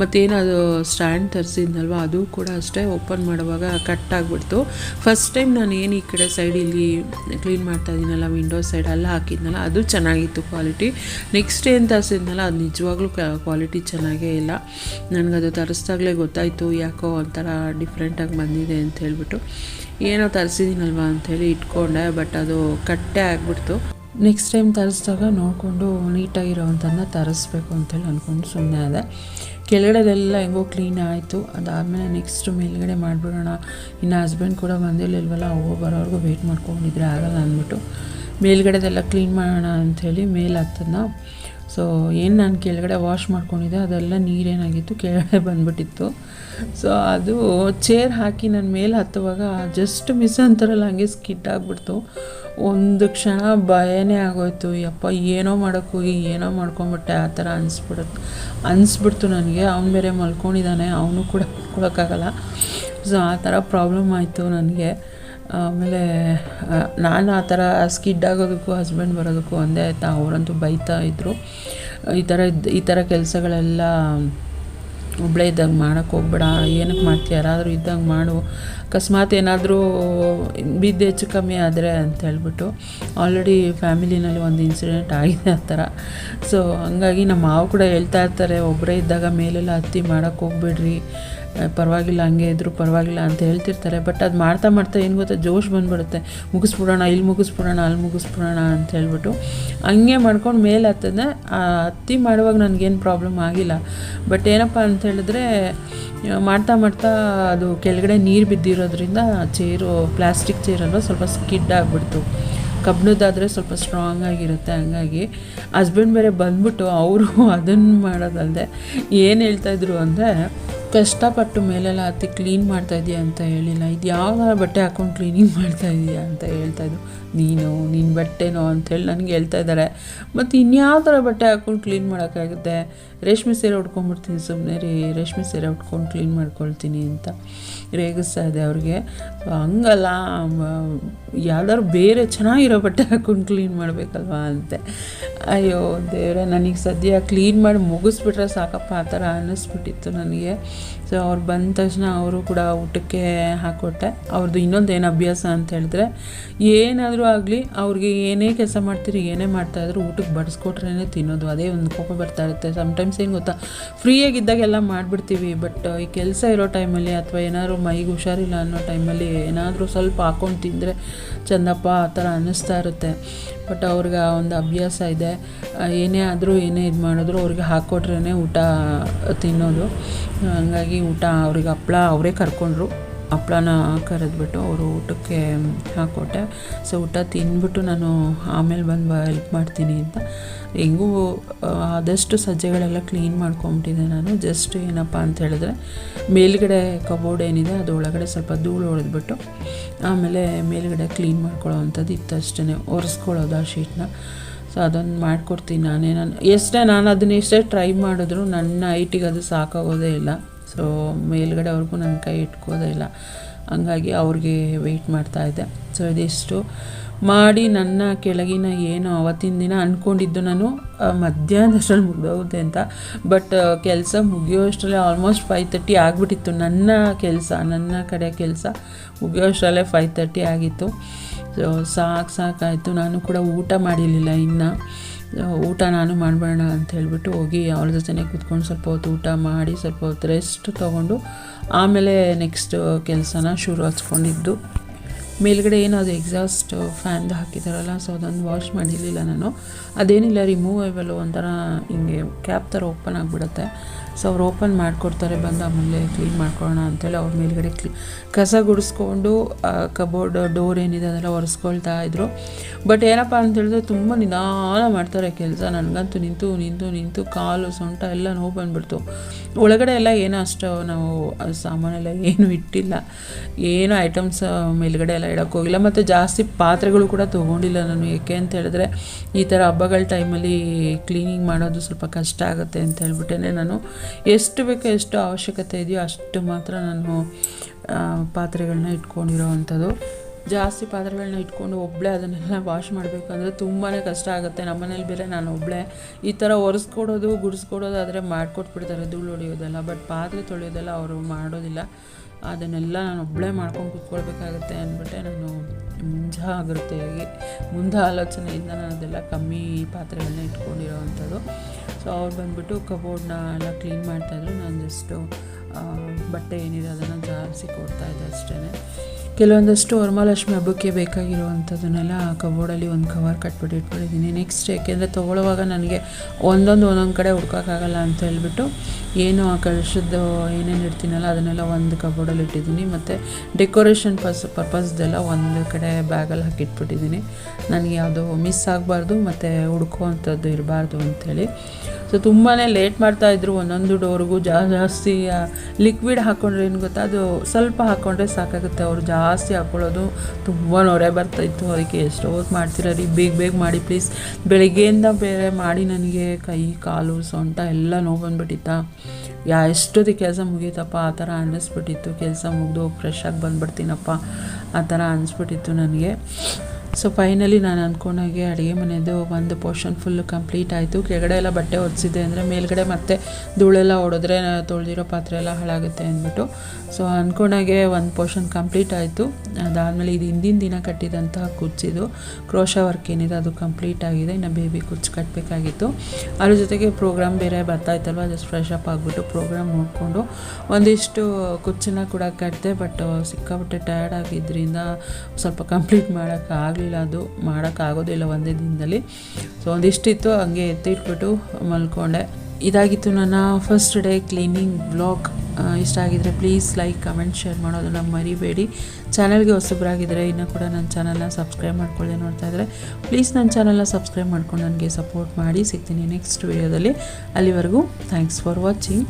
ಮತ್ತೇನದು ಸ್ಟ್ಯಾಂಡ್ ತರಿಸಿದ್ನಲ್ವ, ಅದು ಕೂಡ ಅಷ್ಟೇ ಓಪನ್ ಮಾಡುವಾಗ ಕಟ್ ಆಗಿಬಿಡ್ತು. ಫಸ್ಟ್ ಟೈಮ್ ನಾನು ಏನು ಈ ಕಡೆ ಸೈಡ್ ಕ್ಲೀನ್ ಮಾಡ್ತಾ ಇದ್ದೀನಲ್ಲ ವಿಂಡೋ ಸೈಡ್ ಎಲ್ಲ ಹಾಕಿದ್ನಲ್ಲ, ಅದು ಚೆನ್ನಾಗಿತ್ತು ಕ್ವಾಲಿಟಿ ನೆಕ್ಸ್ಟ್ ಏನು ತರಿಸಿದ್ನಲ್ಲ, ಅದು ನಿಜವಾಗ್ಲೂ ಕ್ವಾಲಿಟಿ ಚೆನ್ನಾಗೇ ಇಲ್ಲ. ನನಗದು ತರಿಸ್ದಾಗಲೇ ಗೊತ್ತಾಯಿತು, ಯಾಕೋ ಒಂಥರ ಡಿಫ್ರೆಂಟಾಗಿ ಬಂದಿದೆ ಅಂತ ಹೇಳ್ಬಿಟ್ಟು. ಏನೋ ತರಿಸಿದ್ದೀನಲ್ವ ಅಂಥೇಳಿ ಇಟ್ಕೊಂಡೆ ಬಟ್ ಅದು ಕಟ್ಟೆ ಆಗಿಬಿಡ್ತು. ನೆಕ್ಸ್ಟ್ ಟೈಮ್ ತರಿಸ್ದಾಗ ನೋಡಿಕೊಂಡು ನೀಟಾಗಿರೋವಂಥದ್ದನ್ನ ತರಿಸ್ಬೇಕು ಅಂತೇಳಿ ಅಂದ್ಕೊಂಡು ಸುಮ್ಮನೆ ಅದೇ ಕೆಳಗಡೆದೆಲ್ಲ ಹೆಂಗೋ ಕ್ಲೀನ್ ಆಯಿತು. ಅದಾದಮೇಲೆ ನೆಕ್ಸ್ಟ್ ಮೇಲ್ಗಡೆ ಮಾಡಿಬಿಡೋಣ. ಇನ್ನು ಹಸ್ಬೆಂಡ್ ಕೂಡ ಬಂದಿರಲಿಲ್ವಲ್ಲ ಹೋಗೋ ಬರೋವರೆಗೂ ವೆಯ್ಟ್ ಮಾಡ್ಕೊಂಡಿದ್ರೆ ಆಗಲ್ಲ ಅಂದ್ಬಿಟ್ಟು ಮೇಲ್ಗಡೆದೆಲ್ಲ ಕ್ಲೀನ್ ಮಾಡೋಣ ಅಂಥೇಳಿ ಮೇಲೆ ಹತ್ತದ್ನ ಸೊ ಏನು ನಾನು ಕೆಳಗಡೆ ವಾಶ್ ಮಾಡ್ಕೊಂಡಿದ್ದೆ, ಅದೆಲ್ಲ ನೀರೇನಾಗಿತ್ತು, ಕೆಳಗಡೆ ಬಂದ್ಬಿಟ್ಟಿತ್ತು. ಸೊ ಅದು ಚೇರ್ ಹಾಕಿ ನಾನು ಮೇಲೆ ಹತ್ತುವಾಗ ಜಸ್ಟ್ ಮಿಸ್ ಅಂತಾರಲ್ಲ, ಹಂಗೆ ಸ್ಕಿಟ್ ಆಗಿಬಿಡ್ತು. ಒಂದು ಕ್ಷಣ ಭಯನೇ ಆಗೋಯ್ತು. ಯಪ್ಪ, ಏನೋ ಮಾಡೋಕ್ಕೆ ಹೋಗಿ, ಏನೋ ಮಾಡ್ಕೊಂಬಿಟ್ಟೆ, ಆ ಥರ ಅನಿಸ್ಬಿಡುತ್ತೆ ಅನಿಸ್ಬಿಡ್ತು ನನಗೆ. ಅವ್ನು ಬೇರೆ ಮಲ್ಕೊಂಡಿದ್ದಾನೆ ಅವನು ಕೂಡ ಕೊಡೋಕ್ಕಾಗಲ್ಲ ಸೊ ಆ ಥರ ಪ್ರಾಬ್ಲಮ್ ಆಯಿತು ನನಗೆ. ಆಮೇಲೆ ನಾನು ಆ ಥರ ಸ್ಕಿಡ್ ಆಗೋದಕ್ಕೂ ಹಸ್ಬೆಂಡ್ ಬರೋದಕ್ಕೂ ಒಂದೇ ಆಯ್ತಾ? ಅವರಂತೂ ಬೈತಾ ಇದ್ದರು ಈ ಥರ ಈ ಥರ ಕೆಲಸಗಳೆಲ್ಲ ಒಬ್ಬಳೇ ಇದ್ದಾಗ ಮಾಡೋಕ್ಕೆ ಹೋಗ್ಬೇಡ. ಏನಕ್ಕೆ ಮಾಡ್ತೀಯ? ಯಾರಾದರೂ ಇದ್ದಂಗೆ ಮಾಡು. ಅಕಸ್ಮಾತ್ ಏನಾದರೂ ಬಿದ್ದು ಹೆಚ್ಚು ಕಮ್ಮಿ ಆದರೆ ಅಂತ ಹೇಳ್ಬಿಟ್ಟು ಆಲ್ರೆಡಿ ಫ್ಯಾಮಿಲಿನಲ್ಲಿ ಒಂದು ಇನ್ಸಿಡೆಂಟ್ ಆಗಿದೆ ಆ ಥರ. ಸೊ ಹಂಗಾಗಿ ನಮ್ಮ ಮಾವು ಕೂಡ ಹೇಳ್ತಾ ಇರ್ತಾರೆ ಒಬ್ಬರೇ ಇದ್ದಾಗ ಮೇಲೆಲ್ಲ ಹತ್ತಿ ಮಾಡೋಕ್ಕೆ ಹೋಗ್ಬೇಡ್ರಿ. ಪರವಾಗಿಲ್ಲ, ಹಂಗೆ ಇದ್ರು ಪರವಾಗಿಲ್ಲ ಅಂತ ಹೇಳ್ತಿರ್ತಾರೆ. ಬಟ್ ಅದು ಮಾಡ್ತಾ ಮಾಡ್ತಾ ಏನು ಗೊತ್ತಾ, ಜೋಶ್ ಬಂದ್ಬಿಡುತ್ತೆ. ಮುಗಿಸ್ಬಿಡೋಣ, ಇಲ್ಲಿ ಮುಗಿಸ್ಬಿಡೋಣ, ಅಲ್ಲಿ ಮುಗಿಸ್ಬಿಡೋಣ ಅಂತ ಹೇಳ್ಬಿಟ್ಟು ಹಂಗೆ ಮಾಡ್ಕೊಂಡು ಮೇಲೆ ಹತ್ತದೆ ಹತ್ತಿ ಮಾಡುವಾಗ ನನಗೇನು ಪ್ರಾಬ್ಲಮ್ ಆಗಿಲ್ಲ. ಬಟ್ ಏನಪ್ಪ ಅಂತ ಹೇಳಿದ್ರೆ ಮಾಡ್ತಾ ಮಾಡ್ತಾ ಅದು ಕೆಳಗಡೆ ನೀರು ಬಿದ್ದಿರೋದ್ರಿಂದ ಚೇರು ಪ್ಲಾಸ್ಟಿಕ್ ಚೇರ್ ಅಲ್ವಾ ಸ್ವಲ್ಪ ಸ್ಕಿಡ್ ಆಗಿಬಿಡ್ತು. ಕಬ್ಬಿಣದಾದರೆ ಸ್ವಲ್ಪ ಸ್ಟ್ರಾಂಗ್ ಆಗಿರುತ್ತೆ ಹಂಗಾಗಿ. ಹಸ್ಬೆಂಡ್ ಬೇರೆ ಬಂದ್ಬಿಟ್ಟು ಅವರು ಅದನ್ನು ಮಾಡೋದಲ್ಲದೆ ಏನು ಹೇಳ್ತಾಯಿದ್ರು ಅಂದರೆ ಕಷ್ಟಪಟ್ಟು ಮೇಲೆಲ್ಲ ಹತ್ತಿ ಕ್ಲೀನ್ ಮಾಡ್ತಾ ಇದೀಯ ಅಂತ ಹೇಳಿಲ್ಲ. ಇದು ಯಾವ ಬಟ್ಟೆ ಹಾಕೊಂಡು ಕ್ಲೀನಿಂಗ್ ಮಾಡ್ತಾ ಇದೀಯಾ ಅಂತ ಹೇಳ್ತಾಯಿದ್ರು ನೀನು ನಿನ್ನ ಬಟ್ಟೆನೋ ಅಂತೇಳಿ ನನಗೆ ಹೇಳ್ತಾ ಇದ್ದಾರೆ ಮತ್ತು ಇನ್ಯಾವ ಥರ ಬಟ್ಟೆ ಹಾಕೊಂಡು ಕ್ಲೀನ್ ಮಾಡೋಕ್ಕಾಗುತ್ತೆ? ರೇಷ್ಮೆ ಸೀರೆ ಉಟ್ಕೊಂಡ್ಬಿಡ್ತೀನಿ ಸುಮ್ಮನೆ ರೀ. ರೇಷ್ಮೆ ಸೀರೆ ಉಟ್ಕೊಂಡು ಕ್ಲೀನ್ ಮಾಡ್ಕೊಳ್ತೀನಿ ಅಂತ ರೇಗಿಸ್ತಾ ಇದೆ ಅವ್ರಿಗೆ. ಹಂಗಲ್ಲ ಯಾವ್ದಾದ್ರು ಬೇರೆ ಚೆನ್ನಾಗಿರೋ ಬಟ್ಟೆ ಹಾಕ್ಕೊಂಡು ಕ್ಲೀನ್ ಮಾಡಬೇಕಲ್ವಾ ಅಂತೆ. ಅಯ್ಯೋ, ದೇವರೇ, ನನಗೆ ಸದ್ಯ ಕ್ಲೀನ್ ಮಾಡಿ ಮುಗಿಸ್ಬಿಟ್ರೆ ಸಾಕಪ್ಪ ಆ ಥರ ಅನ್ನಿಸ್ಬಿಟ್ಟಿತ್ತು ನನಗೆ. ಸೊ ಅವ್ರು ಬಂದ ತಕ್ಷಣ ಅವರು ಕೂಡ ಊಟಕ್ಕೆ ಹಾಕ್ಕೊಟ್ಟೆ ಅವ್ರದ್ದು ಇನ್ನೊಂದು ಏನು ಅಭ್ಯಾಸ ಅಂತ ಹೇಳಿದ್ರೆ, ಏನಾದರೂ ಆಗಲಿ, ಅವ್ರಿಗೆ ಏನೇ ಕೆಲಸ ಮಾಡ್ತೀರಿ, ಏನೇ ಮಾಡ್ತಾಯಿದ್ರು ಊಟಕ್ಕೆ ಬಡಿಸ್ಕೊಟ್ರೇ ತಿನ್ನೋದು. ಅದೇ ಒಂದು ಕೋಪ ಬರ್ತಾ ಇರುತ್ತೆ. ಸಮ್ಟೈಮ್ಸ್ ಏನು ಗೊತ್ತಾ ಫ್ರೀಯಾಗಿದ್ದಾಗೆಲ್ಲ ಮಾಡಿಬಿಡ್ತೀವಿ ಬಟ್ ಈ ಕೆಲಸ ಇರೋ ಟೈಮಲ್ಲಿ ಅಥವಾ ಏನಾದ್ರು ಮೈಗೆ ಹುಷಾರಿಲ್ಲ ಅನ್ನೋ ಟೈಮಲ್ಲಿ ಏನಾದರೂ ಸ್ವಲ್ಪ ಹಾಕೊಂಡು ತಿಂದರೆ ಚಂದಪ್ಪ ಆ ಥರ ಅನ್ನಿಸ್ತಾ ಇರುತ್ತೆ. ಬಟ್ ಅವ್ರಿಗೆ ಆ ಒಂದು ಅಭ್ಯಾಸ ಇದೆ. ಏನೇ ಆದರೂ ಏನೇ ಇದು ಮಾಡಿದ್ರು ಅವ್ರಿಗೆ ಹಾಕ್ಕೊಟ್ರೇ ಊಟ ತಿನ್ನೋದು. ಹಂಗಾಗಿ ಊಟ ಅವ್ರಿಗೆ ಹಪ್ಪಳ ಅವರೇ ಕರ್ಕೊಂಡ್ರು. ಹಪ್ಳನ ಕರೆದ್ಬಿಟ್ಟು ಅವರು ಊಟಕ್ಕೆ ಹಾಕ್ಕೊಟ್ಟೆ ಸೊ, ಊಟ ತಿಂದ್ಬಿಟ್ಟು ನಾನು ಆಮೇಲೆ ಬಂದು ಹೆಲ್ಪ್ ಮಾಡ್ತೀನಿ ಅಂತ. ಹೆಂಗೂ ಆದಷ್ಟು ಸಜ್ಜೆಗಳೆಲ್ಲ ಕ್ಲೀನ್ ಮಾಡ್ಕೊಂಬಿಟ್ಟಿದ್ದೆ ನಾನು. ಜಸ್ಟ್ ಏನಪ್ಪ ಅಂತ ಹೇಳಿದ್ರೆ, ಮೇಲ್ಗಡೆ ಕಬೋರ್ಡ್ ಏನಿದೆ, ಅದು ಒಳಗಡೆ ಸ್ವಲ್ಪ ಧೂಳು ಹೊಡೆದ್ಬಿಟ್ಟು, ಆಮೇಲೆ ಮೇಲ್ಗಡೆ ಕ್ಲೀನ್ ಮಾಡ್ಕೊಳ್ಳೋ ಅಂಥದ್ದು ಇತ್ತು ಅಷ್ಟೇ ಒರೆಸ್ಕೊಳ್ಳೋದು ಆ ಶೀಟ್ನ. ಸೊ ಅದೊಂದು ಮಾಡಿಕೊಡ್ತೀನಿ ನಾನೇ. ನಾನು ಎಷ್ಟೇ, ನಾನು ಅದನ್ನ ಎಷ್ಟೇ ಟ್ರೈ ಮಾಡಿದ್ರು ನನ್ನ ಐಟಿಗೆ ಅದು ಸಾಕಾಗೋದೇ ಇಲ್ಲ. ಸೊ ಮೇಲ್ಗಡೆವರೆಗೂ ನನ್ನ ಕೈ ಇಟ್ಕೋದೇ ಇಲ್ಲ. ಹಂಗಾಗಿ ಅವ್ರಿಗೆ ವೆಯ್ಟ್ ಮಾಡ್ತಾಯಿದ್ದೆ ಸೊ ಇದಿಷ್ಟು ಮಾಡಿ ನನ್ನ ಕೆಳಗಿನ ಏನು ಅವತ್ತಿನ ದಿನ ಅಂದ್ಕೊಂಡಿದ್ದು ನಾನು ಮಧ್ಯಾಹ್ನದಷ್ಟರಲ್ಲಿ ಮುಗ್ದೋಗುತ್ತೆ ಅಂತ. ಬಟ್ ಕೆಲಸ ಮುಗಿಯೋಷ್ಟರಲ್ಲೇ ಆಲ್ಮೋಸ್ಟ್ ಫೈವ್ ತರ್ಟಿ ಆಗಿಬಿಟ್ಟಿತ್ತು. ನನ್ನ ಕೆಲಸ, ನನ್ನ ಕಡೆ ಕೆಲಸ ಮುಗಿಯೋಷ್ಟರಲ್ಲೇ ಫೈವ್ ತರ್ಟಿ ಆಗಿತ್ತು. ಸೊ ಸಾಕು ಸಾಕಾಯಿತು. ನಾನು ಕೂಡ ಊಟ ಮಾಡಿರಲಿಲ್ಲ ಇನ್ನು. ಊಟ ನಾನು ಮಾಡಬೇಡ ಅಂತ ಹೇಳ್ಬಿಟ್ಟು ಹೋಗಿ ಅವ್ರ ಜೊತೆನೇ ಕೂತ್ಕೊಂಡು ಸ್ವಲ್ಪ ಹೊತ್ತು ಊಟ ಮಾಡಿ, ಸ್ವಲ್ಪ ಹೊತ್ತು ರೆಸ್ಟ್ ತೊಗೊಂಡು ಆಮೇಲೆ ನೆಕ್ಸ್ಟ್ ಕೆಲಸನ ಶುರು ಹಚ್ಕೊಂಡಿದ್ದು. ಮೇಲ್ಗಡೆ ಏನು ಅದು ಎಕ್ಸಾಸ್ಟ್ ಫ್ಯಾನ್ದು ಹಾಕಿದಾರಲ್ಲ ಸೊ ಅದೊಂದು ವಾಶ್ ಮಾಡಿರಲಿಲ್ಲ ನಾನು. ಅದೇನಿಲ್ಲ ರಿಮೂವೇಬಲ್ ಒಂಥರ ಹಿಂಗೆ ಕ್ಯಾಪ್ ಥರ ಓಪನ್ ಆಗಿಬಿಡುತ್ತೆ. ಸೊ ಅವ್ರು ಓಪನ್ ಮಾಡಿಕೊಡ್ತಾರೆ, ಬಂದು ಆಮೇಲೆ ಕ್ಲೀನ್ ಮಾಡ್ಕೊಳ್ಳೋಣ ಅಂತೇಳಿ ಅವ್ರ ಮೇಲ್ಗಡೆ ಕ್ಲೀ ಕಸ ಗುಡಿಸ್ಕೊಂಡು ಕಬೋರ್ಡ್ ಡೋರ್ ಏನಿದೆ ಅದೆಲ್ಲ ಒರೆಸ್ಕೊಳ್ತಾ ಇದ್ರು. ಬಟ್ ಏನಪ್ಪ ಅಂತ ಹೇಳಿದ್ರೆ ತುಂಬ ನಿಧಾನ ಮಾಡ್ತಾರೆ ಕೆಲಸ. ನನಗಂತೂ ನಿಂತು ನಿಂತು ನಿಂತು ಕಾಲು ಸೊಂಟ ಎಲ್ಲ ನೋವು ಬಂದ್ಬಿಡ್ತು. ಒಳಗಡೆ ಎಲ್ಲ ಏನೋ ಅಷ್ಟು ನಾವು ಸಾಮಾನೆಲ್ಲ ಏನು ಇಟ್ಟಿಲ್ಲ. ಏನು ಐಟಮ್ಸ್ ಮೇಲ್ಗಡೆ ಎಲ್ಲ ಇಡೋಕ್ಕೆ ಹೋಗಿಲ್ಲ. ಮತ್ತು ಜಾಸ್ತಿ ಪಾತ್ರೆಗಳು ಕೂಡ ತೊಗೊಂಡಿಲ್ಲ ನಾನು. ಏಕೆ ಅಂತ ಹೇಳಿದ್ರೆ ಈ ಥರ ಹಬ್ಬಗಳ ಟೈಮಲ್ಲಿ ಕ್ಲೀನಿಂಗ್ ಮಾಡೋದು ಸ್ವಲ್ಪ ಕಷ್ಟ ಆಗುತ್ತೆ ಅಂತ ಹೇಳ್ಬಿಟ್ಟೇ ನಾನು. ಎಷ್ಟು ಬೇಕೋ ಎಷ್ಟು ಅವಶ್ಯಕತೆ ಇದೆಯೋ ಅಷ್ಟು ಮಾತ್ರ ನಾನು ಪಾತ್ರೆಗಳನ್ನ ಇಟ್ಕೊಂಡಿರೋ ಅಂಥದ್ದು. ಜಾಸ್ತಿ ಪಾತ್ರೆಗಳನ್ನ ಇಟ್ಕೊಂಡು ಒಬ್ಬಳೇ ಅದನ್ನೆಲ್ಲ ವಾಶ್ ಮಾಡಬೇಕಂದ್ರೆ ತುಂಬಾ ಕಷ್ಟ ಆಗುತ್ತೆ. ನಮ್ಮನೇಲಿ ಬೇರೆ ನಾನು ಒಬ್ಬಳೇ ಈ ಥರ ಒರೆಸ್ಕೊಡೋದು ಗುಡಿಸ್ಕೊಡೋದಾದರೆ ಮಾಡಿಕೊಟ್ಬಿಡ್ತಾರೆ ಧೂಳು ಹೊಡೆಯೋದೆಲ್ಲ. ಬಟ್ ಪಾತ್ರೆ ತೊಳೆಯೋದೆಲ್ಲ ಅವರು ಮಾಡೋದಿಲ್ಲ. ಅದನ್ನೆಲ್ಲ ನಾನು ಒಬ್ಬಳೇ ಮಾಡ್ಕೊಂಡು ಕೂತ್ಕೊಳ್ಬೇಕಾಗತ್ತೆ ಅಂದ್ಬಿಟ್ಟೆ ನಾನು ಮುಂಜಾಗ್ರತೆಯಾಗಿ, ಮುಂದೆ ಆಲೋಚನೆಯಿಂದ ನಾನು ಅದೆಲ್ಲ ಕಮ್ಮಿ ಪಾತ್ರೆಗಳನ್ನ ಇಟ್ಕೊಂಡಿರೋ ಅಂಥದ್ದು. ಸೊ ಅವ್ರು ಬಂದುಬಿಟ್ಟು ಕಬೋರ್ಡ್ನ ಎಲ್ಲ ಕ್ಲೀನ್ ಮಾಡ್ತಾಯಿದ್ರು ನಾನು ಜಸ್ಟು ಬಟ್ಟೆ ಏನಿದೆ ಅದನ್ನು ಜಾರಿಸಿ ಕೊಡ್ತಾಯಿದ್ದೆ ಅಷ್ಟೇ ಕೆಲವೊಂದಷ್ಟು ವರಮಹಾಲಕ್ಷ್ಮಿ ಹಬ್ಬಕ್ಕೆ ಬೇಕಾಗಿರುವಂಥದ್ದನ್ನೆಲ್ಲ ಕಬೋರ್ಡಲ್ಲಿ ಒಂದು ಕವರ್ ಕಟ್ಬಿಟ್ಟು ಇಟ್ಬಿಟ್ಟಿದ್ದೀನಿ ನೆಕ್ಸ್ಟ್ ಯಾಕೆಂದರೆ ತೊಗೊಳ್ಳುವಾಗ ನನಗೆ ಒಂದೊಂದು ಒಂದೊಂದು ಕಡೆ ಹುಡ್ಕೋಕ್ಕಾಗಲ್ಲ ಅಂತ ಹೇಳ್ಬಿಟ್ಟು ಏನು ಆ ಕಳಶದ್ದು ಏನೇನು ಇಡ್ತೀನಲ್ಲ ಅದನ್ನೆಲ್ಲ ಒಂದು ಕಬೋರ್ಡಲ್ಲಿ ಇಟ್ಟಿದ್ದೀನಿ. ಮತ್ತು ಡೆಕೋರೇಷನ್ ಪರ್ಸ್ ಪರ್ಪಸ್ದೆಲ್ಲ ಒಂದು ಕಡೆ ಬ್ಯಾಗಲ್ಲಿ ಹಾಕಿಟ್ಬಿಟ್ಟಿದ್ದೀನಿ. ನನಗೆ ಯಾವುದು ಮಿಸ್ ಆಗಬಾರ್ದು, ಮತ್ತು ಹುಡ್ಕೋವಂಥದ್ದು ಇರಬಾರ್ದು ಅಂಥೇಳಿ ಸೊ ತುಂಬಾ ಲೇಟ್ ಮಾಡ್ತಾಯಿದ್ರು ಒಂದೊಂದು ಡೋರ್ಗೂ ಜಾ, ಜಾಸ್ತಿ ಲಿಕ್ವಿಡ್ ಹಾಕ್ಕೊಂಡ್ರೆ ಏನು ಗೊತ್ತಾ? ಅದು ಸ್ವಲ್ಪ ಹಾಕ್ಕೊಂಡ್ರೆ ಸಾಕಾಗುತ್ತೆ. ಅವರು ಜಾಸ್ತಿ ಹಾಕ್ಕೊಳ್ಳೋದು ತುಂಬ ನೊರೆ ಬರ್ತಾಯಿತ್ತು ಅದಕ್ಕೆ ಎಷ್ಟೋ ಹೊತ್ತು ಮಾಡ್ತೀರ ರೀ ಬೇಗ ಬೇಗ ಮಾಡಿ ಪ್ಲೀಸ್ ಬೆಳಗ್ಗೆಯಿಂದ ಬೇರೆ ಮಾಡಿ ನನಗೆ ಕೈ, ಕಾಲು, ಸೊಂಟ ಎಲ್ಲ ನೋವು ಬಂದ್ಬಿಟ್ಟಿತ್ತಾ? ಯಾ, ಎಷ್ಟೊತ್ತಿಗೆ ಕೆಲಸ ಮುಗೀತಪ್ಪ? ಆ ಥರ ಅನ್ನಿಸ್ಬಿಟ್ಟಿತ್ತು. ಕೆಲಸ ಮುಗಿದು ಫ್ರೆಶ್ ಆಗಿ ಬಂದ್ಬಿಡ್ತೀನಪ್ಪ. ಆ ಥರ ಅನ್ನಿಸ್ಬಿಟ್ಟಿತ್ತು ನನಗೆ. ಸೊ ಫೈನಲಿ ನಾನು ಅಂದ್ಕೊಂಡಾಗೆ ಅಡುಗೆ ಮನೆಯದು ಒಂದು ಪೋರ್ಷನ್ ಫುಲ್ಲು ಕಂಪ್ಲೀಟ್ ಆಯಿತು. ಕೆಳಗಡೆ ಎಲ್ಲ ಬಟ್ಟೆ ಒರೆಸಿದ್ದೆ ಅಂದರೆ ಮೇಲ್ಗಡೆ ಮತ್ತೆ ಧೂಳೆಲ್ಲ ಹೊಡೆದ್ರೆ ತೊಳೆದಿರೋ ಪಾತ್ರೆ ಎಲ್ಲ ಹಾಳಾಗುತ್ತೆ ಅಂದ್ಬಿಟ್ಟು. ಸೊ ಅಂದ್ಕೊಂಡಾಗೆ ಒಂದು ಪೋರ್ಷನ್ ಕಂಪ್ಲೀಟ್ ಆಯಿತು. ಅದಾದಮೇಲೆ ಇದು ಹಿಂದಿನ ದಿನ ಕಟ್ಟಿದಂತಹ ಕುಚ್ಚಿದು ಕ್ರೋಶ ವರ್ಕ್ ಏನಿದೆ ಅದು ಕಂಪ್ಲೀಟ್ ಆಗಿದೆ. ಇನ್ನು ಬೇಬಿ ಕುಚ್ಚು ಕಟ್ಟಬೇಕಾಗಿತ್ತು ಅದ್ರ ಜೊತೆಗೆ ಪ್ರೋಗ್ರಾಮ್ ಬೇರೆ ಬರ್ತಾಯಿತ್ತಲ್ವ ಜಸ್ಟ್ ಫ್ರೆಶ್ ಅಪ್ ಆಗಿಬಿಟ್ಟು ಪ್ರೋಗ್ರಾಮ್ ನೋಡಿಕೊಂಡು ಒಂದಿಷ್ಟು ಕುಚ್ಚನ್ನ ಕೂಡ ಕಟ್ಟಿದೆ ಬಟ್ ಸಿಕ್ಕಾಬಿಟ್ಟೆ ಟಯರ್ಡ್ ಆಗಿದ್ದರಿಂದ ಸ್ವಲ್ಪ ಕಂಪ್ಲೀಟ್ ಮಾಡೋಕ್ಕಾಗಲಿಲ್ಲ ಅದು ಮಾಡೋಕ್ಕಾಗೋದಿಲ್ಲ ಒಂದೇ ದಿನದಲ್ಲಿ. ಸೊ ಒಂದಿಷ್ಟಿತ್ತು, ಹಂಗೆ ಎತ್ತಿಟ್ಬಿಟ್ಟು ಮಲ್ಕೊಂಡೆ. ಇದಾಗಿತ್ತು ನನ್ನ ಫಸ್ಟ್ ಡೇ ಕ್ಲೀನಿಂಗ್ ಬ್ಲಾಗ್ ಇಷ್ಟ ಆಗಿದ್ರೆ ಪ್ಲೀಸ್ ಲೈಕ್ ಕಮೆಂಟ್ ಶೇರ್ ಮಾಡೋದನ್ನು ಮರಿಬೇಡಿ. ಚಾನಲ್ಗೆ ಹೊಸಬ್ರಾಗಿದ್ದರೆ ಇನ್ನೂ ಕೂಡ ನನ್ನ ಚಾನಲ್ನ ಸಬ್ಸ್ಕ್ರೈಬ್ ಮಾಡ್ಕೊಳ್ಳಿ ನೋಡ್ತಾ ಇದ್ದರೆ ಪ್ಲೀಸ್ ನನ್ನ ಚಾನಲ್ನ ಸಬ್ಸ್ಕ್ರೈಬ್ ಮಾಡ್ಕೊಂಡು ನನಗೆ ಸಪೋರ್ಟ್ ಮಾಡಿ. ಸಿಗ್ತೀನಿ ನೆಕ್ಸ್ಟ್ ವಿಡಿಯೋದಲ್ಲಿ ಅಲ್ಲಿವರೆಗೂ ಥ್ಯಾಂಕ್ಸ್ ಫಾರ್ ವಾಚಿಂಗ್